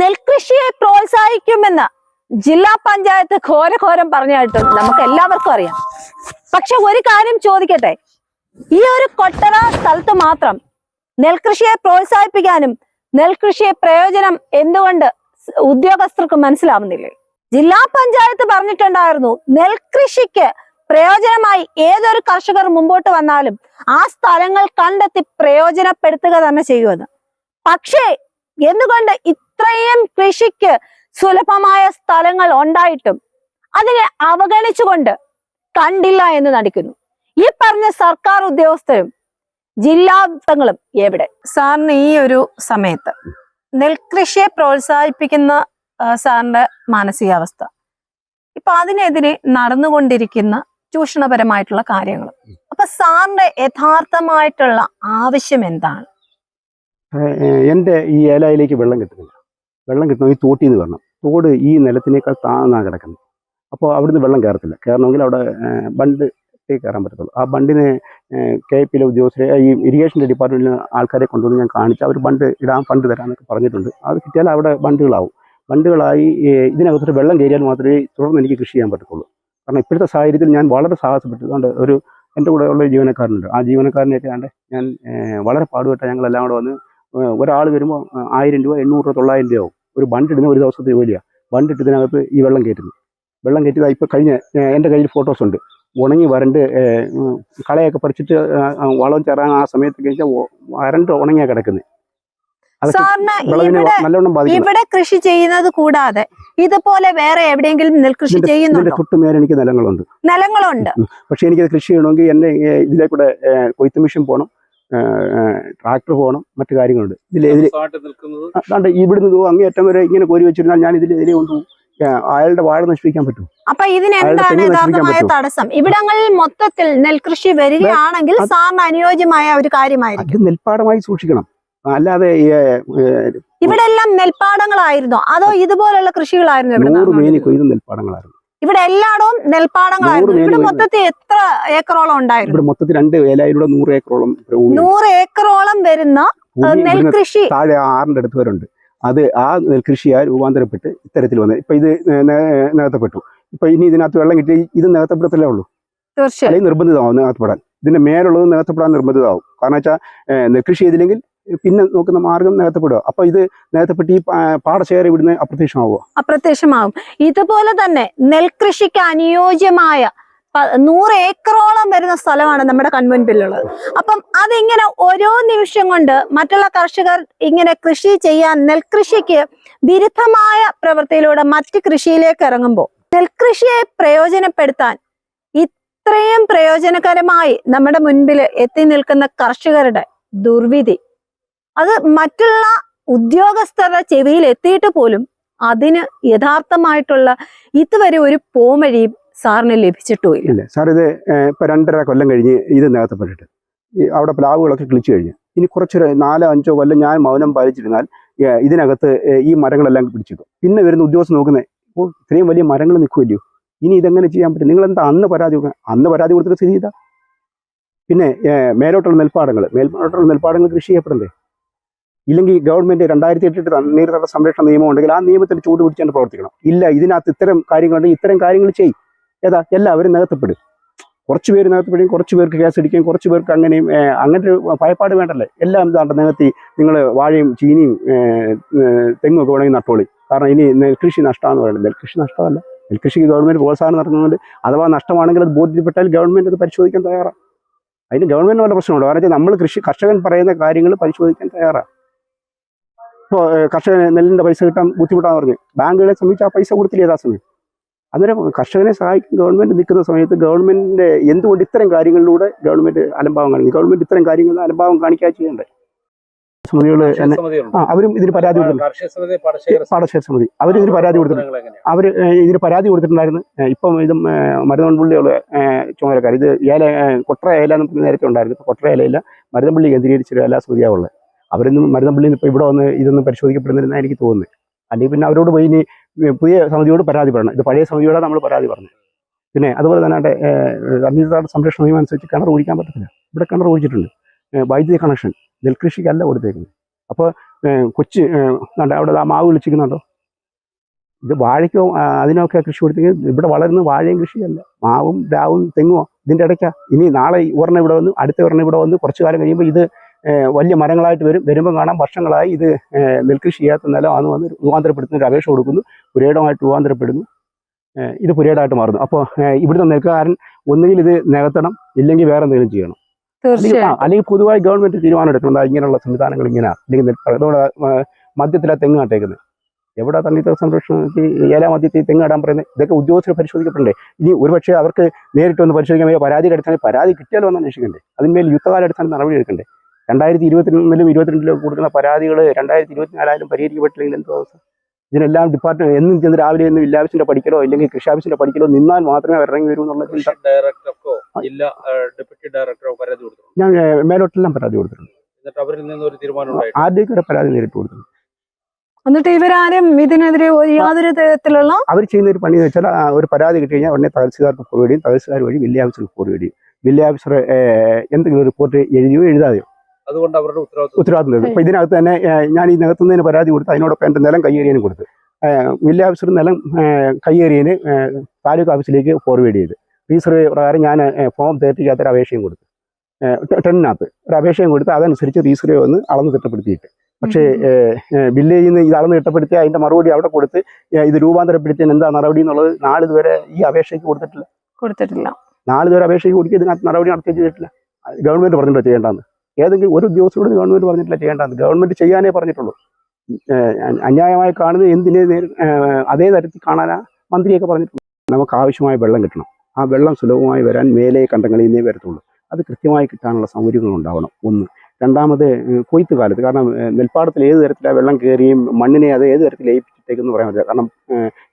നെൽകൃഷിയെ പ്രോത്സാഹിക്കുമെന്ന് ജില്ലാ പഞ്ചായത്ത് ഘോരഘോരം പറഞ്ഞായിട്ട് നമുക്ക് എല്ലാവർക്കും അറിയാം. പക്ഷെ ഒരു കാര്യം ചോദിക്കട്ടെ? ഈ ഒരു കൊട്ടറ സ്ഥലത്ത് മാത്രം നെൽകൃഷിയെ പ്രോത്സാഹിപ്പിക്കാനും നെൽകൃഷിയെ പ്രയോജനം എന്തുകൊണ്ട് ഉദ്യോഗസ്ഥർക്ക് മനസ്സിലാവുന്നില്ലേ? ജില്ലാ പഞ്ചായത്ത് പറഞ്ഞിട്ടുണ്ടായിരുന്നു നെൽകൃഷിക്ക് പ്രയോജനമായി ഏതൊരു കർഷകർ മുമ്പോട്ട് വന്നാലും ആ സ്ഥലങ്ങൾ കണ്ടെത്തി പ്രയോജനപ്പെടുത്തുക തന്നെ ചെയ്യുമെന്ന്. പക്ഷേ എന്തുകൊണ്ട് ഇത്രയും കൃഷിക്ക് സുലഭമായ സ്ഥലങ്ങൾ ഉണ്ടായിട്ടും അതിനെ അവഗണിച്ചുകൊണ്ട് കണ്ടില്ല എന്ന് നടിക്കുന്നു. ഈ പറഞ്ഞ സർക്കാർ ഉദ്യോഗസ്ഥരും ജില്ലാ വൃത്തങ്ങളും എവിടെ? സാറിന് ഈ ഒരു സമയത്ത് നെൽകൃഷിയെ പ്രോത്സാഹിപ്പിക്കുന്ന സാറിന്റെ മാനസികാവസ്ഥ. ഇപ്പൊ അതിനെതിരെ നടന്നുകൊണ്ടിരിക്കുന്ന ചൂഷണപരമായിട്ടുള്ള കാര്യങ്ങൾ. അപ്പൊ സാറിന്റെ യഥാർത്ഥമായിട്ടുള്ള ആവശ്യം എന്താണ്? എന്റെ ഈ ഏലായിലേക്ക് വെള്ളം കിട്ടുന്നില്ല വെള്ളം കിട്ടണമെങ്കിൽ തോട്ടിൽ നിന്ന് വരണം തോട് ഈ നിലത്തിനേക്കാൾ താഴ്ന്നാണ് കിടക്കുന്നത്. അപ്പോൾ അവിടുന്ന് വെള്ളം കയറത്തില്ല. കയറണമെങ്കിൽ അവിടെ ബണ്ട് കയറാൻ പറ്റത്തുള്ളൂ. ആ ബണ്ടിന് കെ പിയിലെ ഉദ്യോഗസ്ഥരെ ഈ ഇറിഗേഷന്റെ ഡിപ്പാർട്ട്മെന്റിലെ ആൾക്കാരെ കൊണ്ടുവന്ന് ഞാൻ കാണിച്ച് അവർ ബണ്ട് ഇടാൻ ഫണ്ട് തരാമെന്നൊക്കെ പറഞ്ഞിട്ടുണ്ട്. അത് കിട്ടിയാൽ അവിടെ ബണ്ടുകളാവും. ബണ്ടുകളായി ഇതിനകത്തൊരു വെള്ളം കയറിയാൽ മാത്രമേ തുടർന്ന് എനിക്ക് കൃഷി ചെയ്യാൻ പറ്റത്തുള്ളൂ. കാരണം ഇപ്പോഴത്തെ സാഹചര്യത്തിൽ ഞാൻ വളരെ സാഹസപ്പെട്ടുകൊണ്ട് ഒരു എന്റെ കൂടെ ഉള്ള ജീവനക്കാരനുണ്ട്. ആ ജീവനക്കാരനെയൊക്കെ ആണ്ട് ഞാൻ വളരെ പാടുപെട്ട ഞങ്ങളെല്ലാം കൂടെ വന്ന് ഒരാൾ വരുമ്പോൾ ആയിരം രൂപ എണ്ണൂറ് രൂപ തൊള്ളായിരം രൂപ ആവും. ഒരു ബണ്ടിടുന്ന ഒരു ദിവസത്തെ ജോലിയാണ് ബണ്ടിട്ടതിനകത്ത് ഈ വെള്ളം കയറ്റുന്നു വെള്ളം കയറ്റിയത് ഇപ്പോൾ കഴിഞ്ഞ എന്റെ കയ്യിൽ ഫോട്ടോസ് ഉണ്ട്. ഉണങ്ങി വരണ്ട് കളയൊക്കെ പറിച്ചിട്ട് വളം ചേരാൻ ആ സമയത്ത് കഴിഞ്ഞാൽ വരണ്ട് ഉണങ്ങിയാ കിടക്കുന്നത് ഇവിടെ കൃഷി ചെയ്യുന്നത് കൂടാതെ ഇതുപോലെ വേറെ എവിടെയെങ്കിലും നെൽകൃഷി ചെയ്യുന്നുണ്ട് ചെയ്യുന്നുണ്ടോ? തൊട്ട് മേലെ എനിക്ക് നിലങ്ങളുണ്ട്. നിലങ്ങളുണ്ട്. പക്ഷെ എനിക്ക് കൃഷി ചെയ്യണമെങ്കിൽ എന്നെ ഇതിലെ ഇതിലേക്കൂടെ ഏഹ് കൊയ്ത്ത് മെഷീൻ പോകണം ട്രാക്ടർ പോകണം മറ്റു കാര്യങ്ങളുണ്ട്. ഇതിൽ ഇതിൽ നിൽക്കുന്നത്. അതാണ്ട് ഇവിടുന്ന് പോകും അങ്ങേറ്റം വരെ ഇങ്ങനെ കോരി വെച്ചിരുന്നാൽ ഞാൻ ഇതിൽ ഇതിലെ കൊണ്ടുപോകും അയാളുടെ വാഴ നശിപ്പിക്കാൻ പറ്റും അപ്പൊ ഇതിനെന്താണ് യഥാർത്ഥമായ തടസ്സം? ഇവിടങ്ങളിൽ മൊത്തത്തിൽ നെൽകൃഷി വരികയാണെങ്കിൽ സാറിന് അനുയോജ്യമായ ഒരു കാര്യമായിരിക്കും. നെൽപ്പാടമായി സൂക്ഷിക്കണം. അല്ലാതെ ഇവിടെ എല്ലാം നെൽപ്പാടങ്ങളായിരുന്നു. അതോ ഇതുപോലുള്ള കൃഷികളായിരുന്നു ഇവിടെ നൂറ് മേനി നടന്നുകൊണ്ടിരുന്നത്? കൊയ്ത നെൽപ്പാടങ്ങളായിരുന്നു. ഇവിടെ എല്ലായിടവും നെൽപ്പാടങ്ങളായിരുന്നു. ഇവിടെ മൊത്തത്തിൽ എത്ര ഏക്കറോളം ഉണ്ടായിരുന്നു? ഇവിടെ മൊത്തത്തിൽ രണ്ട് വേലായിലൂടെ നൂറ് ഏക്കറോളം നൂറ് ഏക്കറോളം വരുന്ന നെൽകൃഷി. താഴെ ആറിന്റെ അടുത്ത് വരെ ഉണ്ട് അത് ആ നെൽകൃഷിയായി രൂപാന്തരപ്പെട്ട് ഇത്തരത്തിൽ വന്നത് ഇപ്പൊ ഇത് നികത്തപ്പെട്ടു. ഇപ്പൊ ഇനി ഇതിനകത്ത് വെള്ളം കിട്ടി ഇത് നികത്തപ്പെടത്തല്ലേ ഉള്ളൂ? തീർച്ചയായും. നിർബന്ധിതമാവും നികത്തപ്പെടാൻ. ഇതിന്റെ മേലുള്ളത് നികത്തപ്പെടാൻ നിർബന്ധിതമാവും. കാരണം വെച്ചാൽ നെൽകൃഷി ചെയ്തില്ലെങ്കിൽ പിന്നെ നോക്കുന്ന മാർഗം നികത്തപ്പെടുക. അപ്പൊ ഇത് നികത്തപ്പെട്ട് ഈ പാടശേഖരം ഇവിടുന്ന് അപ്രത്യക്ഷമാവുക. അപ്രത്യക്ഷമാവും. ഇതുപോലെ തന്നെ നെൽകൃഷിക്ക് അനുയോജ്യമായ നൂറ് ഏക്കറോളം വരുന്ന സ്ഥലമാണ് നമ്മുടെ കൺമുൻപിലുള്ളത്. അപ്പം അതിങ്ങനെ ഓരോ നിമിഷം കൊണ്ട് മറ്റുള്ള കർഷകർ ഇങ്ങനെ കൃഷി ചെയ്യാൻ നെൽകൃഷിക്ക് വിരുദ്ധമായ പ്രവൃത്തിയിലൂടെ മറ്റ് കൃഷിയിലേക്ക് ഇറങ്ങുമ്പോൾ നെൽകൃഷിയെ പ്രയോജനപ്പെടുത്താൻ ഇത്രയും പ്രയോജനകരമായി നമ്മുടെ മുൻപിൽ എത്തി നിൽക്കുന്ന കർഷകരുടെ ദുർവിധി അത് മറ്റുള്ള ഉദ്യോഗസ്ഥരുടെ ചെവിയിൽ എത്തിയിട്ട് പോലും അതിന് യഥാർത്ഥമായിട്ടുള്ള ഇതുവരെ ഒരു പോമഴിയും സാറിന് ലഭിച്ചിട്ടുമില്ല ഇല്ല. സാർ ഇത് ഇപ്പൊ രണ്ടര കൊല്ലം കഴിഞ്ഞ് ഇത് നികത്തപ്പെട്ടിട്ട് ഈ അവിടെ പ്ലാവുകളൊക്കെ കിളിച്ചു കഴിഞ്ഞു. ഇനി കുറച്ചൊരു നാലോ അഞ്ചോ കൊല്ലം ഞാൻ മൗനം പാലിച്ചിരുന്നാൽ ഇതിനകത്ത് ഈ മരങ്ങളെല്ലാം പിടിച്ചിട്ടു പിന്നെ വരുന്ന ഉദ്യോഗസ്ഥൻ നോക്കുന്നത് ഓ ഇത്രയും വലിയ മരങ്ങൾ നിൽക്കുമല്ലോ ഇനി ഇതെങ്ങനെ ചെയ്യാൻ പറ്റും? നിങ്ങൾ എന്താ അന്ന് പരാതി അന്ന് പരാതി കൊടുത്തിട്ട് സ്ഥിതി ചെയ്താ പിന്നെ മേലോട്ടുള്ള നെൽപ്പാടങ്ങൾ മേലോട്ടുള്ള നെൽപ്പാടങ്ങൾ കൃഷി ചെയ്യപ്പെടണ്ടേ? ഇല്ലെങ്കിൽ ഗവൺമെന്റ് രണ്ടായിരത്തി എട്ടിട്ട് തണ്ണീർത്തട സംരക്ഷണ നിയമം ഉണ്ടെങ്കിൽ ആ നിയമത്തിന് ചൂട് പിടിച്ചുകൊണ്ട് പ്രവർത്തിക്കണം. ഇല്ല ഇതിനകത്ത് ഇത്തരം കാര്യങ്ങളുണ്ടെങ്കിൽ ഇത്തരം കാര്യങ്ങൾ ചെയ്യും. ഏതാ? എല്ലാവരും നികത്തപ്പെടും കുറച്ച് പേര് നികത്തപ്പെടുകയും കുറച്ച് പേർക്ക് കേസ് അടിക്കുകയും കുറച്ച് പേർക്ക് അങ്ങനെയും അങ്ങനെ ഒരു ഭയപ്പാട് വേണ്ടല്ലേ? എല്ലാം ഇതാണ്ട് നികത്തി നിങ്ങൾ വാഴയും ചീനിയും തെങ്ങും ഒക്കെ വേണമെങ്കിൽ നട്ടോളി. കാരണം ഇനി നെൽകൃഷി നഷ്ടമാണെന്ന് പറയുന്നത്. നെൽകൃഷി നഷ്ടമല്ല. നെൽകൃഷിക്ക് ഗവൺമെന്റ് പ്രോത്സാഹനം നടത്തുന്നുണ്ട്. അഥവാ നഷ്ടമാണെങ്കിൽ അത് ബോധ്യപ്പെട്ടാൽ ഗവൺമെന്റ് അത് പരിശോധിക്കാൻ തയ്യാറാണ് അതിന് ഗവൺമെന്റ് വല്ല പ്രശ്നമുണ്ടോ? കാരണം നമ്മൾ കൃഷി കർഷകൻ പറയുന്ന കാര്യങ്ങൾ പരിശോധിക്കാൻ തയ്യാറാണ് ഇപ്പോൾ കർഷകന് നെല്ലിന്റെ പൈസ കിട്ടാൻ ബുദ്ധിമുട്ടാന്ന് പറഞ്ഞ്. ബാങ്കുകളെ സംബന്ധിച്ച് ആ പൈസ കൊടുത്തില്ല യഥാ സമയം അന്നേരം കർഷകനെ സഹായിക്കും. ഗവൺമെന്റ് നിൽക്കുന്ന സമയത്ത് ഗവൺമെന്റിന്റെ എന്തുകൊണ്ട് ഇത്തരം കാര്യങ്ങളിലൂടെ ഗവൺമെന്റ് അലംഭാവം കാണിക്കും? ഗവൺമെന്റ് ഇത്തരം കാര്യങ്ങളിൽ അലംഭാവം കാണിക്കാൻ ചെയ്യേണ്ടത് സമിതികൾ ആ അവരും ഇതിന് പരാതി കൊടുത്തിട്ടുണ്ട്. സമിതി പാടശേഖര സമിതി. അവർ ഇതിന് പരാതി കൊടുത്തിട്ടുണ്ട്. അവർ ഇതിന് പരാതി കൊടുത്തിട്ടുണ്ടായിരുന്നു. ഇപ്പം ഇതും മരുതമ്പള്ളിയുള്ള ചുമതലക്കാർ ഇത് ഏല കൊട്ടറ ഏല എന്ന് നേരത്തെ ഉണ്ടായിരുന്നു. കൊട്ര ഏലയില്ല മരുതമ്പള്ളി കേന്ദ്രീകരിച്ചൊരു ഏല സമിതിയാവുള്ളത് അവരൊന്നും മരുതമ്പള്ളിയിൽ ഇപ്പോൾ ഇവിടെ വന്ന് ഇതൊന്നും പരിശോധിക്കപ്പെടുന്നില്ലെന്നാണ് എനിക്ക് തോന്നുന്നത്. അല്ലെങ്കിൽ പിന്നെ അവരോട് പോയി ഇനി പുതിയ സമിതിയോട് പരാതി പറയണം. ഇത് പഴയ സമിതിയോടാണ് നമ്മൾ പരാതി പറഞ്ഞു പിന്നെ അതുപോലെ തന്നെ തണ്ണീർത്താട് സംരക്ഷണ നിയമം അനുസരിച്ച് കിണർ ഒഴിക്കാൻ പറ്റത്തില്ല. ഇവിടെ കിണർ ഒഴിച്ചിട്ടുണ്ട് ഏഹ് വൈദ്യുതി കണക്ഷൻ നെൽകൃഷിക്കല്ല കൊടുത്തേക്കുന്നത്. അപ്പോൾ കൊച്ച് അവിടെ ആ മാവ് വിളിച്ചിരിക്കുന്നുണ്ടോ? ഇത് വാഴയ്ക്കോ അതിനൊക്കെ കൃഷി കൊടുത്തെങ്കിൽ ഇവിടെ വളരുന്ന വാഴയും കൃഷിയല്ല. മാവും രാവും തെങ്ങുമോ ഇതിന്റെ ഇടയ്ക്കാണ് ഇനി നാളെ ഒരെണ്ണം ഇവിടെ വന്നു അടുത്ത ഒരെണ്ണം ഇവിടെ വന്ന് കുറച്ച് കാലം കഴിയുമ്പോൾ ഇത് വലിയ മരങ്ങളായിട്ട് വരും വരുമ്പോൾ കാണാം. വർഷങ്ങളായി ഇത് നെൽകൃഷി ചെയ്യാത്ത നിലമാണ് വന്ന് രൂപാന്തരപ്പെടുത്തുന്ന ഒരു അപേക്ഷ കൊടുക്കുന്നു. പുരയിടമായിട്ട് രൂപാന്തരപ്പെടുന്നു. ഇത് പുരയിടമായിട്ട് മാറുന്നു. അപ്പോൾ ഇവിടുത്തെ നെൽക്കാരൻ ഒന്നുകിൽ ഇത് നികത്തണം ഇല്ലെങ്കിൽ വേറെ എന്തെങ്കിലും ചെയ്യണം. അല്ലെങ്കിൽ പൊതുവായി ഗവൺമെന്റ് തീരുമാനം എടുക്കണം ഇങ്ങനെയുള്ള സംവിധാനങ്ങൾ ഇങ്ങനെ അല്ലെങ്കിൽ അതോടെ മദ്യത്തിലാ തെങ്ങ് നട്ടേക്കുന്നത് എവിടെ തണ്ണീർ സംരക്ഷണത്തിൽ ഏലാ മദ്യത്തിൽ തെങ്ങ് ഇടാൻ പറയുന്നത് ഇതൊക്കെ ഉദ്യോഗസ്ഥർ പരിശോധിക്കപ്പെടണ്ടേ? ഇനി ഒരുപക്ഷെ അവർക്ക് നേരിട്ട് വന്ന് പരിശോധിക്കാൻ പരാതി എടുത്താൽ പരാതി കിട്ടിയാലോ എന്ന് അന്വേഷിക്കണ്ടേ? അതിന്മേൽ യുദ്ധകാലം എടുത്താൽ നടപടി എടുക്കണ്ടേ? രണ്ടായിരത്തി ഇരുപത്തിരണ്ടിലും ഇരുപത്തിരണ്ടിലും കൊടുക്കുന്ന പരാതികൾ രണ്ടായിരത്തി ഇരുപത്തിനാലായാലും പരിഹരിക്കപ്പെട്ടില്ലെങ്കിൽ എന്തോ അവസ്ഥ. ഇതിനെല്ലാം ഡിപ്പാർട്ട്മെന്റ് എന്നും ചെന്ന് രാവിലെ എന്നും വില്ല് ആവശ്യത്തിന്റെ പഠിക്കലോ അല്ലെങ്കിൽ കൃഷി ആവശ്യത്തിന്റെ പഠിക്കലോ നിന്നാൽ മാത്രമേ അവർ ഇറങ്ങി വരൂ എന്നുള്ള ചിന്ത. കൃഷി ഡയറക്ടർക്കോ ജില്ലാ ഡെപ്യൂട്ടി ഡയറക്ടറോ പരാതി കൊടുത്തു ഞാൻ മേലോട്ടെല്ലാം പരാതി കൊടുത്തിട്ടുണ്ട്. എന്നിട്ട് അവരിൽ നിന്ന് ഒരു തീരുമാനം ആദ്യമൊക്കെ പരാതി നേരിട്ട് കൊടുത്തിട്ടുണ്ട്. എന്നിട്ട് ഇവരാരും ഇതിനെതിരെ ഒരു യാതൊരു തരത്തിലുള്ള അവർ ചെയ്യുന്ന ഒരു പണി എന്ന് വെച്ചാൽ ഒരു പരാതി കിട്ടി കഴിഞ്ഞാൽ ഉടനെ തഹസിൽദാർക്ക് ഫോർവേഡ് ചെയ്യും. തഹസിൽദാർ വഴി വില്ലേജ് ഓഫീസർക്ക് ഫോർവേഡ് ചെയ്യും. വില്ലേജ് ഓഫീസർ എന്തെങ്കിലും റിപ്പോർട്ട് എഴുതിയോ എഴുതാതെയോ. അതുകൊണ്ട് അവരുടെ ഉത്തരവാദിത്വം ഉത്തരവാദിത്വം തരും ഇപ്പൊ ഇതിനകത്ത് തന്നെ ഞാൻ ഈ നികത്തുന്നതിന് പരാതി കൊടുത്ത് അതിനോടൊപ്പം എന്റെ നിലം കയ്യേറിയതിന് കൊടുത്ത്. വില്ലേജ് ഓഫീസർ നിലം കയ്യേറിയതിന് താലൂക്ക് ഓഫീസിലേക്ക് ഫോർവേഡ് ചെയ്ത്. റീസർവേ പ്രകാരം ഞാൻ ഫോം തേർട്ടിക്കകത്ത് ഒരു അപേക്ഷയും കൊടുത്തു. ടെന്നിനകത്ത് ഒരു അപേക്ഷയും കൊടുത്ത് അതനുസരിച്ച് റീസർവേ വന്ന് അളന്ന് തിട്ടപ്പെടുത്തിയിട്ട്. പക്ഷേ വില്ലേജിൽ നിന്ന് ഇത് അളന്ന് തിട്ടപ്പെടുത്തി അതിന്റെ മറുപടി അവിടെ കൊടുത്ത് ഇത് രൂപാന്തരപ്പെടുത്തിയ എന്താ നടപടി എന്നുള്ളത് നാളിതുവരെ ഈ അപേക്ഷയ്ക്ക് കൊടുത്തിട്ടില്ല. കൊടുത്തിട്ടില്ല. നാളിതുവരെ അപേക്ഷയ്ക്ക് കൊടുക്കുക ഇതിനകത്ത് നടപടി നടത്തി ചെയ്തിട്ടില്ല. ഗവൺമെന്റ് പറഞ്ഞിട്ട് ചെയ്യേണ്ടെന്ന് ഏതെങ്കിലും ഒരു ഉദ്യോഗസ്ഥരോട് ഗവൺമെന്റ് പറഞ്ഞിട്ടില്ല ചെയ്യേണ്ടത് ഗവൺമെന്റ് ചെയ്യാനേ പറഞ്ഞിട്ടുള്ളൂ. അന്യായമായി കാണുന്നത് എന്തിനെ അതേ തരത്തിൽ കാണാനാ മന്ത്രിയൊക്കെ പറഞ്ഞിട്ടുള്ളൂ. നമുക്ക് ആവശ്യമായ വെള്ളം കിട്ടണം. ആ വെള്ളം സുലഭമായി വരാൻ മേലെ കണ്ടങ്ങളിൽ നിന്നേ വരത്തുള്ളൂ. അത് കൃത്യമായി കിട്ടാനുള്ള സൗകര്യങ്ങൾ ഉണ്ടാവണം. ഒന്ന്. രണ്ടാമത് കൊയ്ത്ത് കാലത്ത്. കാരണം നെൽപ്പാടത്തിൽ ഏത് തരത്തിലാണ് വെള്ളം കയറിയും മണ്ണിനെ അത് ഏത് തരത്തിൽ ഏൽപ്പിച്ചിട്ടേക്കെന്ന് പറയാൻ പറ്റില്ല. കാരണം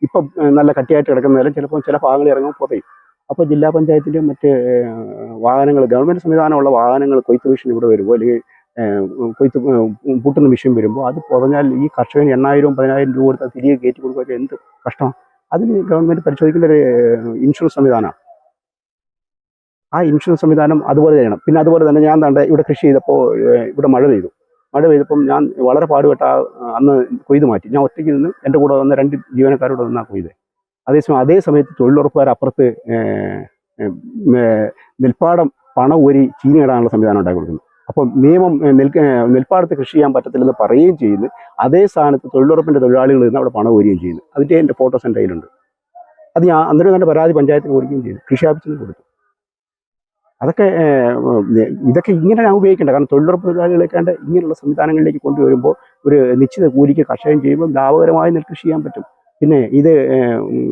ഇപ്പം നല്ല കട്ടിയായിട്ട് കിടക്കുന്ന നിലം ചിലപ്പോൾ ചില ഭാഗങ്ങളിൽ ഇറങ്ങും പുതയും. അപ്പോൾ ജില്ലാ പഞ്ചായത്തിന്റെ മറ്റ് വാഹനങ്ങൾ ഗവൺമെന്റ് സംവിധാനമുള്ള വാഹനങ്ങൾ കൊയ്ത്ത് മെഷീൻ ഇവിടെ വരുമ്പോൾ അല്ലെങ്കിൽ കൊയ്ത്ത് പൂട്ടുന്ന മെഷീൻ വരുമ്പോൾ അത് പുറഞ്ഞാൽ ഈ കർഷകന് എണ്ണായിരവും പതിനായിരം രൂപ കൊടുത്താൽ തിരികെ കയറ്റി കൊടുക്കുക എന്ത് കഷ്ടമാണ് അതിന് ഗവൺമെന്റ് പരിശോധിക്കേണ്ട ഒരു ഇൻഷുറൻസ് സംവിധാനമാണ് ആ ഇൻഷുറൻസ് സംവിധാനം അതുപോലെ ചെയ്യണം. പിന്നെ അതുപോലെ തന്നെ ഞാൻ തണ്ട ഇവിടെ കൃഷി ചെയ്തപ്പോൾ ഇവിടെ മഴ പെയ്തു. മഴ പെയ്തപ്പം ഞാൻ വളരെ പാടുപെട്ട അന്ന് കൊയ്ത് മാറ്റി. ഞാൻ ഒറ്റയ്ക്ക് നിന്ന് എന്റെ കൂടെ വന്ന രണ്ട് ജീവനക്കാരോട് നിന്നാണ് കൊയ്ത്. അതേസമയം അതേ സമയത്ത് തൊഴിലുറപ്പുകാർ അപ്പുറത്ത് നെൽപ്പാടം പണം ഊരി ചീനിയിടാനുള്ള സംവിധാനം ഉണ്ടാക്കി കൊടുക്കുന്നു. അപ്പം നിയമം നെൽ നെൽപ്പാടത്ത് കൃഷി ചെയ്യാൻ പറ്റത്തില്ലെന്ന് പറയുകയും ചെയ്യുന്നു. അതേ സ്ഥാനത്ത് തൊഴിലുറപ്പിന്റെ തൊഴിലാളികൾ നിന്ന് അവിടെ പണം ഊരുകയും ചെയ്യുന്നു. അതിന്റെ എന്റെ ഫോട്ടോസ് എന്റെ കയ്യിലുണ്ട്. അത് ഞാൻ അന്നേരം തന്നെ പരാതി പഞ്ചായത്തിന് കൊടുക്കുകയും ചെയ്തു. കൃഷി ഓഫീസിന് കൊടുത്തു. അതൊക്കെ ഇതൊക്കെ ഇങ്ങനെ ഞാൻ ഉപയോഗിക്കേണ്ട. കാരണം തൊഴിലുറപ്പ് തൊഴിലാളികളെക്കാണ്ട് ഇങ്ങനെയുള്ള സംവിധാനങ്ങളിലേക്ക് കൊണ്ടുവരുമ്പോൾ ഒരു നിശ്ചിത കൂലിക്ക് കർഷകം ചെയ്യുമ്പോൾ ലാഭകരമായി നെൽകൃഷി ചെയ്യാൻ പറ്റും. പിന്നെ ഇത്